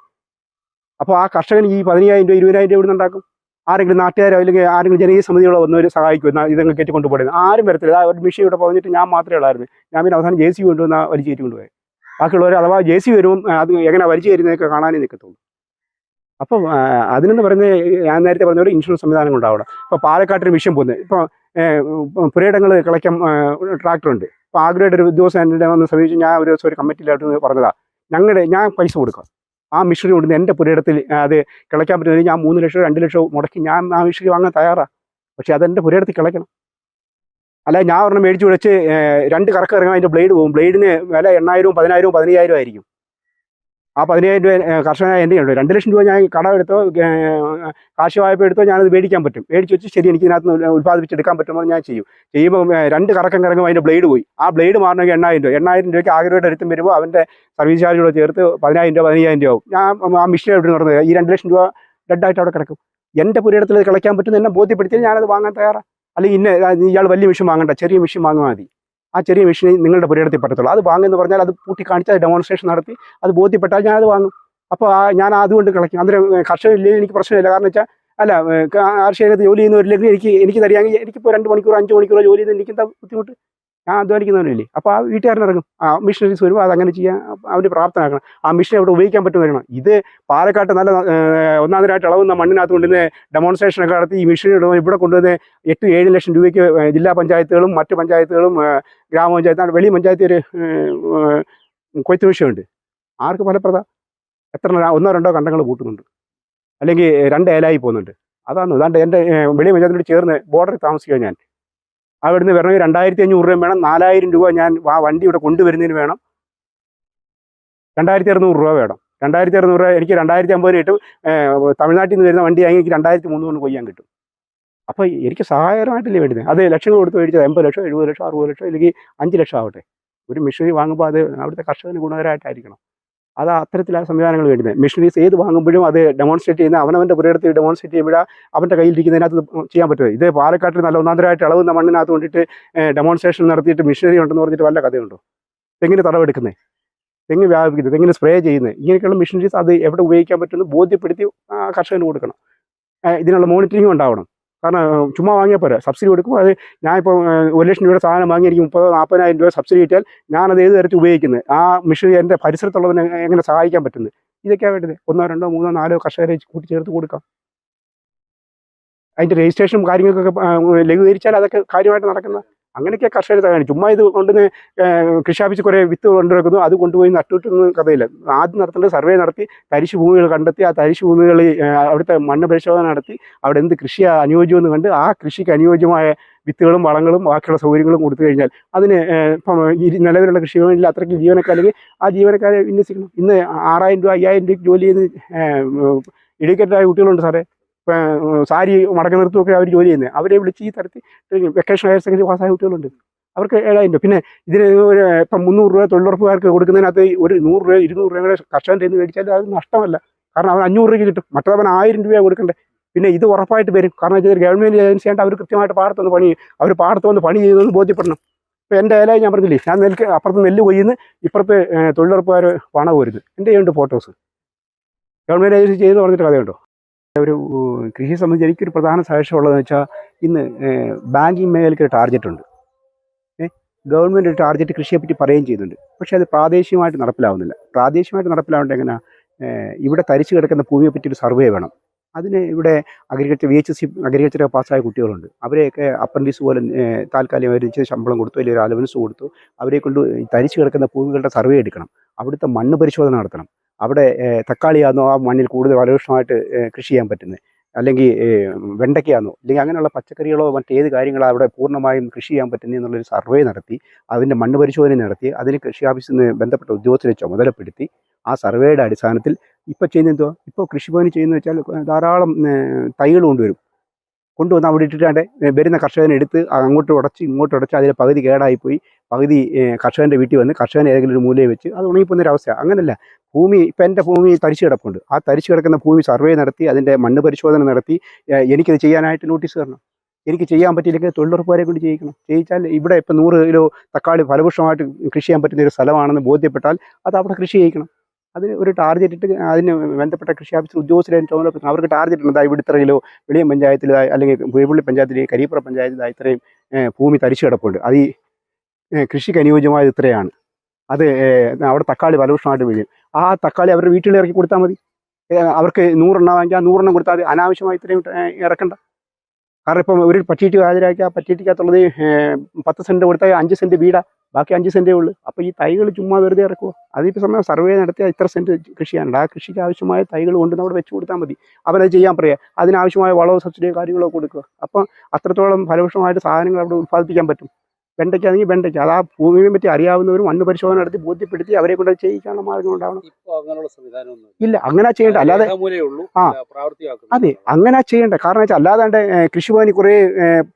അപ്പോൾ ആ കർഷകൻ ഈ പതിനയ്യായിരം രൂപ ഇരുപതിനായിരം രൂപ ഇവിടെ ഉണ്ടാക്കും? ആരെങ്കിലും നാട്ടുകാരോ അല്ലെങ്കിൽ ആരെങ്കിലും ജനകീയ സമിതികളോ വന്നവർ സഹായിക്കും ഇതങ്ങ് കയറ്റി കൊണ്ടുപോകുന്നത് ആരും വരത്തില്ല. ആ ഒരു ഇവിടെ പറഞ്ഞിട്ട് ഞാൻ മാത്രമേ ഉള്ളായിരുന്നു. ഞാൻ പിന്നെ അവസാനം ജെ സി കൊണ്ടുവന്ന വലിച്ചു കയറ്റി കൊണ്ടുപോയി. ബാക്കിയുള്ളവർ അഥവാ ജെ സി വരും അത് എങ്ങനെ വലിച്ചു കയറുന്നതൊക്കെ കാണാനേ നിൽക്കത്തുള്ളൂ അപ്പം അതിനെന്ന് പറയുന്നത് ഞാൻ നേരത്തെ പറഞ്ഞ ഒരു ഇൻഷുറൻസ് സംവിധാനം ഉണ്ടാവണം. ഇപ്പോൾ പാലക്കാട്ടൊരു മിഷൻ പോകുന്നത് ഇപ്പോൾ പുരയിടങ്ങൾ കിളയ്ക്കാൻ ട്രാക്ടറുണ്ട്. അപ്പോൾ ആഗ്രഹമായിട്ട് ഒരു ഉദ്യോഗസ്ഥൻ എന്റെ വന്ന് സമീപിച്ച് ഞാൻ ഒരു ദിവസം ഒരു കമ്മിറ്റിയിലായിട്ട് പറഞ്ഞതാണ് ഞങ്ങളുടെ ഞാൻ പൈസ കൊടുക്കാം. ആ മിഷറി കൊണ്ടുവന്ന് എന്റെ പുരയിടത്തിൽ അത് കിളയ്ക്കാൻ പറ്റുമെങ്കിൽ ഞാൻ മൂന്ന് ലക്ഷം രണ്ട് ലക്ഷം മുടക്കി ഞാൻ ആ മിഷറി വാങ്ങാൻ തയ്യാറാണ് പക്ഷേ അതെന്റെ പുരയിടത്തിൽ കിളയ്ക്കണം. അല്ല ഞാൻ ഒരെണ്ണം മേടിച്ച് വിളിച്ച് രണ്ട് കറക്കം ഇറങ്ങാൻ അതിന്റെ ബ്ലേഡ് പോകും. ബ്ലേഡിന് വില എണ്ണായിരവും പതിനായിരവും പതിനയ്യായിരം ആയിരിക്കും. ആ പതിനയ്യായിരം രൂപ കർഷകനായ എന്റെ ഉണ്ട് രണ്ട് ലക്ഷം രൂപ ഞാൻ കടം എടുത്തോ കാശ് വായ്പ എടുത്തോ ഞാനത് മേടിക്കാൻ പറ്റും. മേടിച്ച് വെച്ച് ശരി എനിക്ക് ഇതിനകത്ത് ഉൽപ്പാദിപ്പിച്ചെടുക്കാൻ പറ്റുമ്പോൾ ഞാൻ ചെയ്യും. ചെയ്യുമ്പോൾ രണ്ട് കറക്കം കറങ്ങും അതിന്റെ ബ്ലേഡ് പോയി. ആ ബ്ലേഡ് മാറണമെങ്കിൽ എണ്ണായിരം രൂപ. എണ്ണായിരം രൂപയ്ക്ക് ആഗ്രഹമായിട്ട് അടുത്തും വരുമ്പോൾ അവന്റെ സർവീസ് ചാർജുകൂടെ ചേർത്ത് പതിനായിരം രൂപ പതിനയ്യായിരം രൂപ ആവും. ഞാൻ ആ മിഷൻ എവിടെ നിന്ന് ഈ രണ്ട് ലക്ഷം രൂപ ഡെഡായിട്ട് അവിടെ കിടക്കും. എന്റെ പുരയിടത്തിൽ കളിക്കാൻ പറ്റുന്ന എന്നെ ബോധ്യപ്പെടുത്തിയാൽ ഞാനത് വാങ്ങാൻ തയ്യാറാണ് അല്ലെങ്കിൽ ഇന്ന ഇയാൾ വലിയ മെഷീൻ വാങ്ങണ്ട ചെറിയ മെഷീൻ വാങ്ങിയാൽ മതി. ആ ചെറിയ മെഷീൻ നിങ്ങളുടെ പുരയിടത്തിൽ പറ്റത്തുള്ളൂ. അത് വാങ്ങുമെന്ന് പറഞ്ഞാൽ അത് പൂട്ടി കാണിച്ച് അത് ഡെമോൺസ്ട്രേഷൻ നടത്തി അത് ബോധ്യപ്പെട്ടാൽ ഞാനത് വാങ്ങും. അപ്പോൾ ആ ഞാൻ അതുകൊണ്ട് കളിക്കും. അന്നേരം കർഷകരില്ലെങ്കിൽ എനിക്ക് പ്രശ്നമില്ല. കാരണം വെച്ചാൽ അല്ല കാർഷിക ജോലി ചെയ്യുന്നവരില്ലെങ്കിൽ എനിക്ക് എനിക്ക് തരികയാണെങ്കിൽ എനിക്കിപ്പോൾ രണ്ട് മണിക്കൂർ അഞ്ച് മണിക്കൂറോ ജോലി ചെയ്ത് എനിക്ക് എന്താ ബുദ്ധിമുട്ട്? ഞാൻ അധ്വാനിക്കുന്നവനല്ലേ? അപ്പോൾ ആ വീട്ടുകാരൻ ഇറങ്ങും. ആ മിഷനറീസ് വരുമ്പോൾ അത് അങ്ങനെ ചെയ്യാൻ അവർ പ്രാപ്തനാക്കണം. ആ മിഷൻ അവിടെ ഉപയോഗിക്കാൻ പറ്റുന്ന വരണം ഇത് പാലക്കാട്ട് നല്ല ഒന്നാമതായിട്ട് ഇളവുന്ന മണ്ണിനകത്ത് കൊണ്ടുവന്ന് ഡെമോൺസ്ട്രേഷനൊക്കെ നടത്തി ഈ മിഷൻ ഇവിടെ കൊണ്ടുവന്ന് എട്ട് ഏഴ് ലക്ഷം രൂപയ്ക്ക് ജില്ലാ പഞ്ചായത്തുകളും മറ്റ് പഞ്ചായത്തുകളും ഗ്രാമപഞ്ചായത്ത് വെളി പഞ്ചായത്ത് ഒരു കൊയ്ത്ത് മെഷീനുണ്ട് ആർക്ക് ഫലപ്രദ? എത്ര ഒന്നോ രണ്ടോ കണ്ടങ്ങൾ കൂട്ടുന്നുണ്ട്. അല്ലെങ്കിൽ രണ്ട് ഏലായി പോകുന്നുണ്ട്. അതാണ് അതാണ്ട് എന്റെ വെളി പഞ്ചായത്തിനോട് ചേർന്ന് ബോർഡറിൽ താമസിക്കുക ഞാൻ അവിടുന്ന് വരണമെങ്കിൽ രണ്ടായിരത്തി അഞ്ഞൂറ് രൂപ വേണം. നാലായിരം രൂപ ഞാൻ ആ വണ്ടി ഇവിടെ കൊണ്ടുവരുന്നതിന് വേണം. രണ്ടായിരത്തി അറുന്നൂറ് രൂപ വേണം. രണ്ടായിരത്തി അറുന്നൂറ് രൂപ എനിക്ക് രണ്ടായിരത്തി അമ്പതിന് കിട്ടും തമിഴ്നാട്ടിൽ നിന്ന് വരുന്ന വണ്ടി എനിക്ക് രണ്ടായിരത്തി മുന്നൂറ് കൊയ്യാൻ കിട്ടും. അപ്പോൾ എനിക്ക് സഹായകരമായിട്ടല്ലേ വേണ്ടത് അത് ലക്ഷങ്ങൾ കൊടുത്ത് മേടിച്ചത്. എൺപത് ലക്ഷം എഴുപത് ലക്ഷം അറുപത് ലക്ഷം അല്ലെങ്കിൽ അഞ്ച് ലക്ഷം ആവട്ടെ. ഒരു മെഷീനറി വാങ്ങുമ്പോൾ അത് അവിടുത്തെ കർഷകന് ഗുണകരമായിട്ടായിരിക്കണം. അത് അത്തരത്തിലാണ് സംവിധാനങ്ങൾ വേണ്ടുന്നത് മെഷീനറീസ് ഏത് വാങ്ങുമ്പോഴും അത് ഡെമോൺസ്ട്രേറ്റ് ചെയ്യുന്ന അവനവന്റെ പുരയിടത്തിൽ ഡെമോൺസ്ട്രേറ്റ് ചെയ്യുമ്പോൾ അവന്റെ കയ്യിലിരിക്കുന്നതിനകത്ത് ചെയ്യാൻ പറ്റുമോ ഇത് പാലക്കാട്ടിൽ നല്ല ഒന്നാന്തരമായിട്ട് ഇളവുന്ന മണ്ണിനകത്ത് കൊണ്ടിട്ട് ഡെമോൺസ്ട്രേഷൻ നടത്തിയിട്ട് മെഷീനറി ഉണ്ടെന്ന് പറഞ്ഞിട്ട് വല്ല കഥയുണ്ടോ? തെങ്ങിന് തടവെടുക്കുന്നത് തെങ്ങ് വ്യാപിക്കുന്നത് തെങ്ങിന് സ്പ്രേ ചെയ്യുന്നത് ഇങ്ങനെയൊക്കെയുള്ള മെഷീനറീസ് അത് എവിടെ ഉപയോഗിക്കാൻ പറ്റുമെന്ന് ബോധ്യപ്പെടുത്തി കർഷകന് കൊടുക്കണം. ഇതിനുള്ള മോണിറ്ററിംഗ് ഉണ്ടാവണം. കാരണം ചുമ്മാ വാങ്ങിയാൽ പോരാ. സബ്സിഡി കൊടുക്കും അത് ഏ, ഒരു ലക്ഷം രൂപയുടെ സാധനം വാങ്ങി എനിക്ക് മുപ്പതോ നാൽപ്പതിനായിരം രൂപ സബ്സിഡി കിട്ടിയാൽ ഞാനത് ഏത് തരത്തിൽ ഉപയോഗിക്കുന്നത്? ആ മെഷീൻ എന്റെ പരിസരത്തുള്ളവനെ എങ്ങനെ സഹായിക്കാൻ പറ്റുന്നത്? ഇതൊക്കെയാണ് വേണ്ടത്? ഒന്നോ രണ്ടോ മൂന്നോ നാലോ കർഷകരെ കൂട്ടിച്ചേർത്ത് കൊടുക്കാം. അതിന്റെ രജിസ്ട്രേഷനും കാര്യങ്ങൾക്കൊക്കെ ലഘൂകരിച്ചാൽ അതൊക്കെ കാര്യമായിട്ട് നടക്കുന്ന അങ്ങനെയൊക്കെ കർഷകർ തകരാണ് ചുമ്മാ ഇത് കൊണ്ടുവന്ന് കൃഷി ഓഫീസിൽ കുറേ വിത്ത് കൊണ്ടുവെക്കുന്നു അത് കൊണ്ടുപോയി നട്ടുവിട്ടൊന്നും കഥയില്ല. ആദ്യം നടത്തേണ്ടത് സർവേ നടത്തി തരിശു ഭൂമികൾ കണ്ടെത്തി ആ തരിശു ഭൂമികളിൽ അവിടുത്തെ മണ്ണ് പരിശോധന നടത്തി അവിടെ എന്ത് കൃഷി അനുയോജ്യമെന്ന് കണ്ട് ആ കൃഷിക്ക് അനുയോജ്യമായ വിത്തുകളും വളങ്ങളും ബാക്കിയുള്ള സൗകര്യങ്ങളും കൊടുത്തു കഴിഞ്ഞാൽ അതിന് നിലവിലുള്ള കൃഷിഭവനിൽ അത്രയ്ക്ക് ജീവനക്കാരെങ്കിൽ ആ ജീവനക്കാരെ വിന്യസിക്കണം. ഇന്ന് ആറായിരം രൂപ അയ്യായിരം രൂപ ജോലി ചെയ്ത് എഡ്യൂക്കേറ്റഡായ കുട്ടികളുണ്ട് സാറേ. സാരി മടക്കി നിർത്തുമൊക്കെ അവർ ജോലി ചെയ്യുന്നത് അവരെ വിളിച്ച് ഈ തരത്തിൽ വെക്കേഷൻ ഹയർ സെക്കൻഡറി പാസ്സായ കുട്ടികളുണ്ട്. അവർക്ക് ഏഴായിരം രൂപ. പിന്നെ ഇതിന് ഒരു ഇപ്പം മുന്നൂറ് രൂപ തൊഴിലുറപ്പുകാർക്ക് കൊടുക്കുന്നതിനകത്ത് ഒരു നൂറ് രൂപ ഇരുന്നൂറ് രൂപ കൂടെ കർഷകന്റെ നിന്ന് മേടിച്ചാൽ അത് നഷ്ടമല്ല. കാരണം അവൻ അഞ്ഞൂറ് രൂപയ്ക്ക് കിട്ടും. മറ്റവൻ ആയിരം രൂപ കൊടുക്കണ്ടേ. പിന്നെ ഇത് ഉറപ്പായിട്ട് വരും. കാരണം വെച്ചാൽ ഗവൺമെന്റ് ഏജൻസി ആയിട്ട് അവർ കൃത്യമായിട്ട് പാടത്ത് വന്ന് പണി അവർ പാടത്ത് വന്ന് പണി ചെയ്യുന്നത് ബോധ്യപ്പെടണം. ഇപ്പോൾ എന്റെ ഏലായി ഞാൻ പറഞ്ഞില്ലേ ഞാൻ നെൽക്ക് അപ്പുറത്ത് നെല്ല് കൊയ്യുന്നു ഇപ്പുറത്ത് തൊഴിലുറപ്പുകാർ പണം പോരുന്നു എന്റെ ഉണ്ട് ഫോട്ടോസ് ഗവൺമെന്റ് ഏജൻസി ചെയ്ത് പറഞ്ഞിട്ട് കഥയുണ്ടോ? ഒരു കൃഷിയെ സംബന്ധിച്ച് എനിക്കൊരു പ്രധാന സജഷൻ ഉള്ളതെന്ന് വെച്ചാൽ ഇന്ന് ബാങ്കിങ് മേഖലയ്ക്ക് ഒരു ടാർഗറ്റ് ഉണ്ട്. ഏഹ് ഗവൺമെന്റ് ഒരു ടാർഗറ്റ് കൃഷിയെപ്പറ്റി പറയുകയും ചെയ്യുന്നുണ്ട്. പക്ഷേ അത് പ്രാദേശികമായിട്ട് നടപ്പിലാവുന്നില്ല. പ്രാദേശികമായിട്ട് നടപ്പിലാവേണ്ട എങ്ങനെ? ഇവിടെ തരിച്ചു കിടക്കുന്ന ഭൂമിയെ പറ്റി ഒരു സർവേ വേണം. അതിന് ഇവിടെ agriculture V H C agriculture പാസ്സായ കുട്ടികളുണ്ട്. അവരെയൊക്കെ അപ്രന്റീസ് പോലെ താൽക്കാലികം അവർ ഒരു ശമ്പളം കൊടുത്തു ഒരു അലവൻസ് കൊടുത്തു അവരെ കൊണ്ട് തരിച്ചു കിടക്കുന്ന ഭൂമികളുടെ സർവേ എടുക്കണം. അവിടുത്തെ മണ്ണ് പരിശോധന നടത്തണം. അവിടെ തക്കാളിയാണോ ആ മണ്ണിൽ കൂടുതൽ ഫലവൃക്ഷമായിട്ട് കൃഷി ചെയ്യാൻ പറ്റുന്നത്. അല്ലെങ്കിൽ വെണ്ടയ്ക്കയാണോ അല്ലെങ്കിൽ അങ്ങനെയുള്ള പച്ചക്കറികളോ മറ്റേത് കാര്യങ്ങളോ അവിടെ പൂർണമായും കൃഷി ചെയ്യാൻ പറ്റുന്നത് എന്നുള്ളൊരു സർവേ നടത്തി അതിന്റെ മണ്ണ് പരിശോധന നടത്തി അതിന് കൃഷി ഓഫീസിൽ നിന്ന് ബന്ധപ്പെട്ട ഉദ്യോഗസ്ഥരെ ചുമതലപ്പെടുത്തി ആ സർവേയുടെ അടിസ്ഥാനത്തിൽ ഇപ്പോൾ ചെയ്യുന്ന എന്തോ ഇപ്പോൾ കൃഷിഭവനിൽ ചെയ്യുന്നത് വെച്ചാൽ ധാരാളം തൈകൾ കൊണ്ടുവരും. കൊണ്ടുവന്ന് അവിടെ ഇട്ടിട്ടാണ്ട് വരുന്ന കർഷകനെ എടുത്ത് അങ്ങോട്ട് ഉടച്ച് ഇങ്ങോട്ട് ഉടച്ച് അതിൽ പകുതി കേടായിപ്പോയി. പകുതി കർഷകന്റെ വീട്ടിൽ വന്ന് കർഷകൻ ഏതെങ്കിലും ഒരു മൂലയിൽ വെച്ച് അത് ഉണങ്ങിപ്പോകുന്നൊരവസ്ഥ അങ്ങനല്ല. ഭൂമി ഇപ്പം എന്റെ ഭൂമി തരിച്ചു കിടപ്പുണ്ട്. ആ തരിച്ചു കിടക്കുന്ന ഭൂമി സർവേ നടത്തി അതിന്റെ മണ്ണ് പരിശോധന നടത്തി എനിക്കത് ചെയ്യാനായിട്ട് നോട്ടീസ് തരണം. എനിക്ക് ചെയ്യാൻ പറ്റിയില്ലെങ്കിൽ തൊഴിലുറപ്പുകാരെ കൊണ്ട് ചെയ്യിക്കണം. ചെയ്യിച്ചാൽ ഇവിടെ ഇപ്പം നൂറ് കിലോ തക്കാളി ഫലപുഷ്ടമായിട്ട് കൃഷി ചെയ്യാൻ പറ്റുന്ന ഒരു സ്ഥലമാണെന്ന് ബോധ്യപ്പെട്ടാൽ അത് അവിടെ കൃഷി ചെയ്യിക്കണം. അതിന് ഒരു ടാർഗറ്റ് ഇട്ട് അതിന് ബന്ധപ്പെട്ട കൃഷി ഓഫീസർ ഉദ്യോഗസ്ഥരെ അവർക്ക് ടാർഗറ്റ് ഉണ്ട് ഇവിടെ ഇത്ര കിലോ വെളിയം പഞ്ചായത്തിൽ അല്ലെങ്കിൽ പുയപ്പള്ളി പഞ്ചായത്തിലെ കരിപ്പുറ പഞ്ചായത്തിലായി ഇത്രയും ഭൂമി തരിച്ചു കിടപ്പുണ്ട്. അത് ഈ കൃഷിക്ക് അനുയോജ്യമായത് ഇത്രയാണ്. അത് അവിടെ തക്കാളി ഫലപുഷ്ടമായിട്ട് വീഴും. ആ തക്കാളി അവരുടെ വീട്ടിൽ ഇറക്കി കൊടുത്താൽ മതി. അവർക്ക് നൂറെണ്ണം വാങ്ങിച്ചാൽ നൂറെണ്ണം കൊടുത്താൽ മതി. അനാവശ്യമായി ഇത്രയും ഇറക്കണ്ട. കാരണം ഇപ്പം ഒരു പറ്റീറ്റ് ഹാജരാക്കുക പറ്റീറ്റിക്കകത്തുള്ളത് പത്ത് സെന്റ് കൊടുത്താൽ അഞ്ച് സെന്റ് വീടാ. ബാക്കി അഞ്ച് സെന്റേ ഉള്ളൂ. അപ്പോൾ ഈ തൈകൾ ചുമ്മാ വെറുതെ ഇറക്കുക. അതിപ്പോൾ സമയം സർവേ നടത്തിയാൽ ഇത്ര സെന്റ് കൃഷി ചെയ്യാനുണ്ട് ആ കൃഷിക്ക് ആവശ്യമായ തൈകൾ കൊണ്ടുവന്ന് അവിടെ വെച്ച് കൊടുത്താൽ മതി. അവരത് ചെയ്യാൻ പറയുക. അതിനാവശ്യമായ വളവും സബ്സിഡിയോ കാര്യങ്ങളോ കൊടുക്കുക. അപ്പം അത്രത്തോളം ഫലവൃക്ഷമായിട്ട് സാധനങ്ങൾ അവിടെ ഉൽപ്പാദിപ്പിക്കാൻ പറ്റും. വെണ്ടയ്ക്കാണെങ്കിൽ വെണ്ടയ്ക്ക അത് ആ ഭൂമിയെ പറ്റി അറിയാവുന്നവരും മണ്ണ് പരിശോധന നടത്തി ബോധ്യപ്പെടുത്തി അവരെ കൊണ്ട് ചെയ്യിക്കാനുള്ള മാർഗം ഉണ്ടാവണം. ഇല്ല അങ്ങനെ ചെയ്യേണ്ട. അല്ലാതെ ആ. അതെ അങ്ങനെ ചെയ്യേണ്ട. കാരണം വെച്ചാൽ അല്ലാതാണ്ട് കൃഷിഭവനി കൃഷിഭവനിൽ കുറേ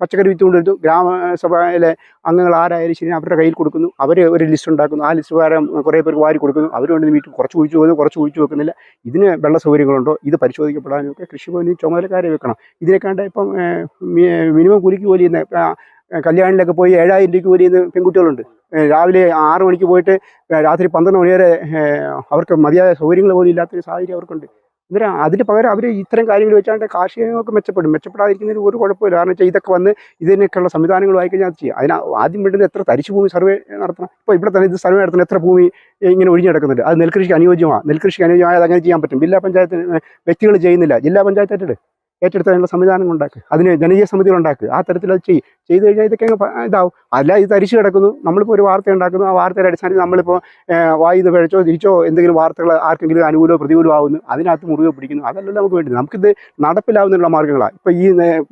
പച്ചക്കറി വിത്ത് കൊണ്ടെടുത്തു ഗ്രാമസഭയിലെ അംഗങ്ങൾ ആരായാലും ശരി അവരുടെ കയ്യിൽ കൊടുക്കുന്നു. അവർ ഒരു ലിസ്റ്റ് ഉണ്ടാക്കുന്നു. ആ ലിസ്റ്റ് പ്രകാരം കുറെ പേർക്ക് വാരി കൊടുക്കുന്നു. അവർ കൊണ്ട് വീട്ടിൽ കുറച്ച് കുഴിച്ചു പോകുന്നു കുറച്ച് കുഴിച്ചു വെക്കുന്നില്ല. ഇതിന് വെള്ള സൗകര്യങ്ങളുണ്ടോ? ഇത് പരിശോധിക്കപ്പെടാനൊക്കെ ഒക്കെ കൃഷിഭവനിൽ ചുമതലക്കാരെ വെക്കണം. ഇതിനെക്കാണ്ട് ഇപ്പം മിനിമം കൂലിക്ക് പോലെ കല്യാണിലൊക്കെ പോയി ഏഴായിരം രൂപയ്ക്ക് ഇന്ന് പെൺകുട്ടികളുണ്ട്. രാവിലെ ആറ് മണിക്ക് പോയിട്ട് രാത്രി പന്ത്രണ്ട് മണി വരെ അവർക്ക് മതിയായ സൗകര്യങ്ങൾ പോലും ഇല്ലാത്തൊരു സാഹചര്യം അവർക്കുണ്ട്. എന്നിട്ട് അതിന് പകരം അവർ ഇത്തരം കാര്യങ്ങൾ വെച്ചാണ്ട് കാർഷികമൊക്കെ മെച്ചപ്പെടും. മെച്ചപ്പെടാതിരിക്കുന്നതിന് ഒരു കുഴപ്പമില്ല. കാരണം വെച്ചാൽ ഇതൊക്കെ വന്ന് ഇതിനൊക്കെയുള്ള സംവിധാനങ്ങൾ വായിക്കഴിഞ്ഞാൽ അത് ചെയ്യാം. അതിന് ആദ്യം വേണ്ടുന്ന എത്ര തരിശു ഭൂമി സർവേ നടത്തണം. ഇപ്പോൾ ഇവിടെ തന്നെ ഇത് സർവേ നടത്തുന്ന എത്ര ഭൂമി ഇങ്ങനെ ഒഴിഞ്ഞു കിടക്കുന്നുണ്ട്. അത് നെൽകൃഷിക്ക് അനുയോജ്യമാണ് നെൽകൃഷിക്ക് അനുയോജ്യമായ അത് അങ്ങനെ ചെയ്യാൻ പറ്റും. ജില്ലാ പഞ്ചായത്തിന് വ്യക്തികൾ ചെയ്യുന്നില്ല. ജില്ലാ പഞ്ചായത്ത് ഏറ്റെടുത്ത് ഏറ്റെടുത്തതിനുള്ള സംവിധാനങ്ങൾ ഉണ്ടാക്കുക അതിന് ജനകീയ സമിതികൾ ഉണ്ടാക്കുക ആ തരത്തിൽ അത് ചെയ്യും. ചെയ്ത് കഴിഞ്ഞാൽ ഇതൊക്കെ ഇതാവും. അല്ല ഇത് തരിച്ചു കിടക്കുന്നു. നമ്മളിപ്പോൾ ഒരു വാർത്ത ഉണ്ടാക്കുന്നു. ആ വാർത്തയുടെ അടിസ്ഥാനത്തിൽ നമ്മളിപ്പോൾ വായുന്ന പിഴച്ചോ തിരിച്ചോ എന്തെങ്കിലും വാർത്തകൾ ആർക്കെങ്കിലും അനുകൂലമോ പ്രതികൂലമോ ആവുന്നു. അതിനകത്ത് മുറിവ് പിടിക്കുന്നു. അതല്ലല്ലോ നമുക്ക് വേണ്ടത്. നമുക്കിത് നടപ്പിലാവുന്നതിനുള്ള മാർഗങ്ങളാണ് ഇപ്പോൾ ഈ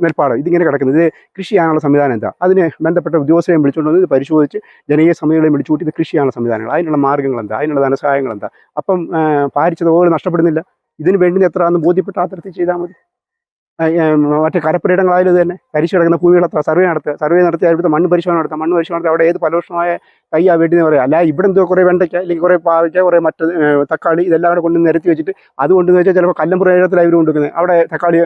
നെൽപ്പാട് ഇതിങ്ങനെ കിടക്കുന്നത്. ഇത് കൃഷി ചെയ്യാനുള്ള സംവിധാനം എന്താ? അതിന് ബന്ധപ്പെട്ട ഉദ്യോഗസ്ഥരെയും വിളിച്ചുകൊണ്ട് ഇത് പരിശോധിച്ച് ജനകീയ സമിതികളെയും വിളിച്ചുകൂട്ടി ഇത് കൃഷി ചെയ്യാനുള്ള സംവിധാനങ്ങൾ. അതിനുള്ള മാർഗങ്ങൾ എന്താ? അതിനുള്ള ധനസഹായങ്ങൾ എന്താ? അപ്പം പാരിച്ച നഷ്ടപ്പെടുന്നില്ല. ഇതിന് വേണ്ടി എത്ര ബോധ്യപ്പെട്ട ആ തരത്തിൽ ചെയ്താൽ മതി. മറ്റേ കരപ്പുരയിടങ്ങളായാലും ഇത് തന്നെ. തരിച്ചു കിടക്കുന്ന ഭൂമികൾ സർവേ നടത്തുക സർവേ നടത്തി അവിടുത്തെ മണ്ണ് പരിശോധന നടത്തുക മണ്ണ് പരിശോധന അവിടെ ഏത് ഫലവൃക്ഷമായ വീട്ടിൽ നിന്ന് പറയാം. അല്ല ഇവിടെ എന്തോ കുറേ വെണ്ടയ്ക്ക അല്ലെങ്കിൽ കുറേ പാവയ്ക്ക കുറേ മറ്റ് തക്കാളി ഇതെല്ലാം കൂടെ കൊണ്ട് നിരത്തി വെച്ചിട്ട് അത് കൊണ്ടെന്ന് വെച്ചാൽ ചിലപ്പോൾ കല്ലമ്പുറയിടത്തിലാണ് ഇവർ കൊണ്ടുവെക്കുന്നത്. അവിടെ തക്കാളി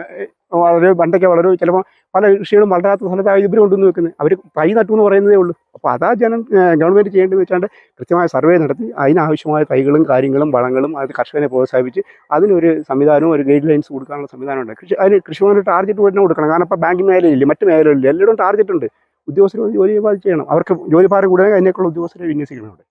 വളരും വെണ്ടയ്ക്ക വളരും ചിലപ്പോൾ പല കൃഷികളും വളരാത്ത സ്ഥലത്താണ് ഇവർ കൊണ്ടുവന്ന് വെക്കുന്നത്. അവർ തൈ നട്ടു എന്ന് പറയുന്നതേ ഉള്ളൂ. അപ്പോൾ അതാ ജനം ഗവൺമെന്റ് ചെയ്യേണ്ടത് വെച്ചാണ്ട് കൃത്യമായ സർവേ നടത്തി അതിനാവശ്യമായ തൈകളും കാര്യങ്ങളും വളങ്ങളും അത് കർഷകനെ പ്രോത്സാഹിപ്പിച്ച് അതിനൊരു സംവിധാനവും ഒരു ഗൈഡ് ലൈൻസ് കൊടുക്കാനുള്ള സംവിധാനമുണ്ട്. കൃഷി അതിന് കൃഷിമാരുടെ ടാർജറ്റ് ഉടനെ കൊടുക്കണം. കാരണം ഇപ്പോൾ ബാങ്കിങ് മേഖലയില്ലേ മറ്റ് മേഖലകളില്ല എല്ലായിടും ടാർജറ്റ് ഉണ്ട്. ഉദ്യോഗസ്ഥർ ജോലി ചെയ്യണം. അവർക്ക് ജോലി ഭാരം കൂടുതൽ അതിനേക്കുള്ള ഉദ്യോഗസ്ഥരെ വിന്യസിക്കണം അവിടെ.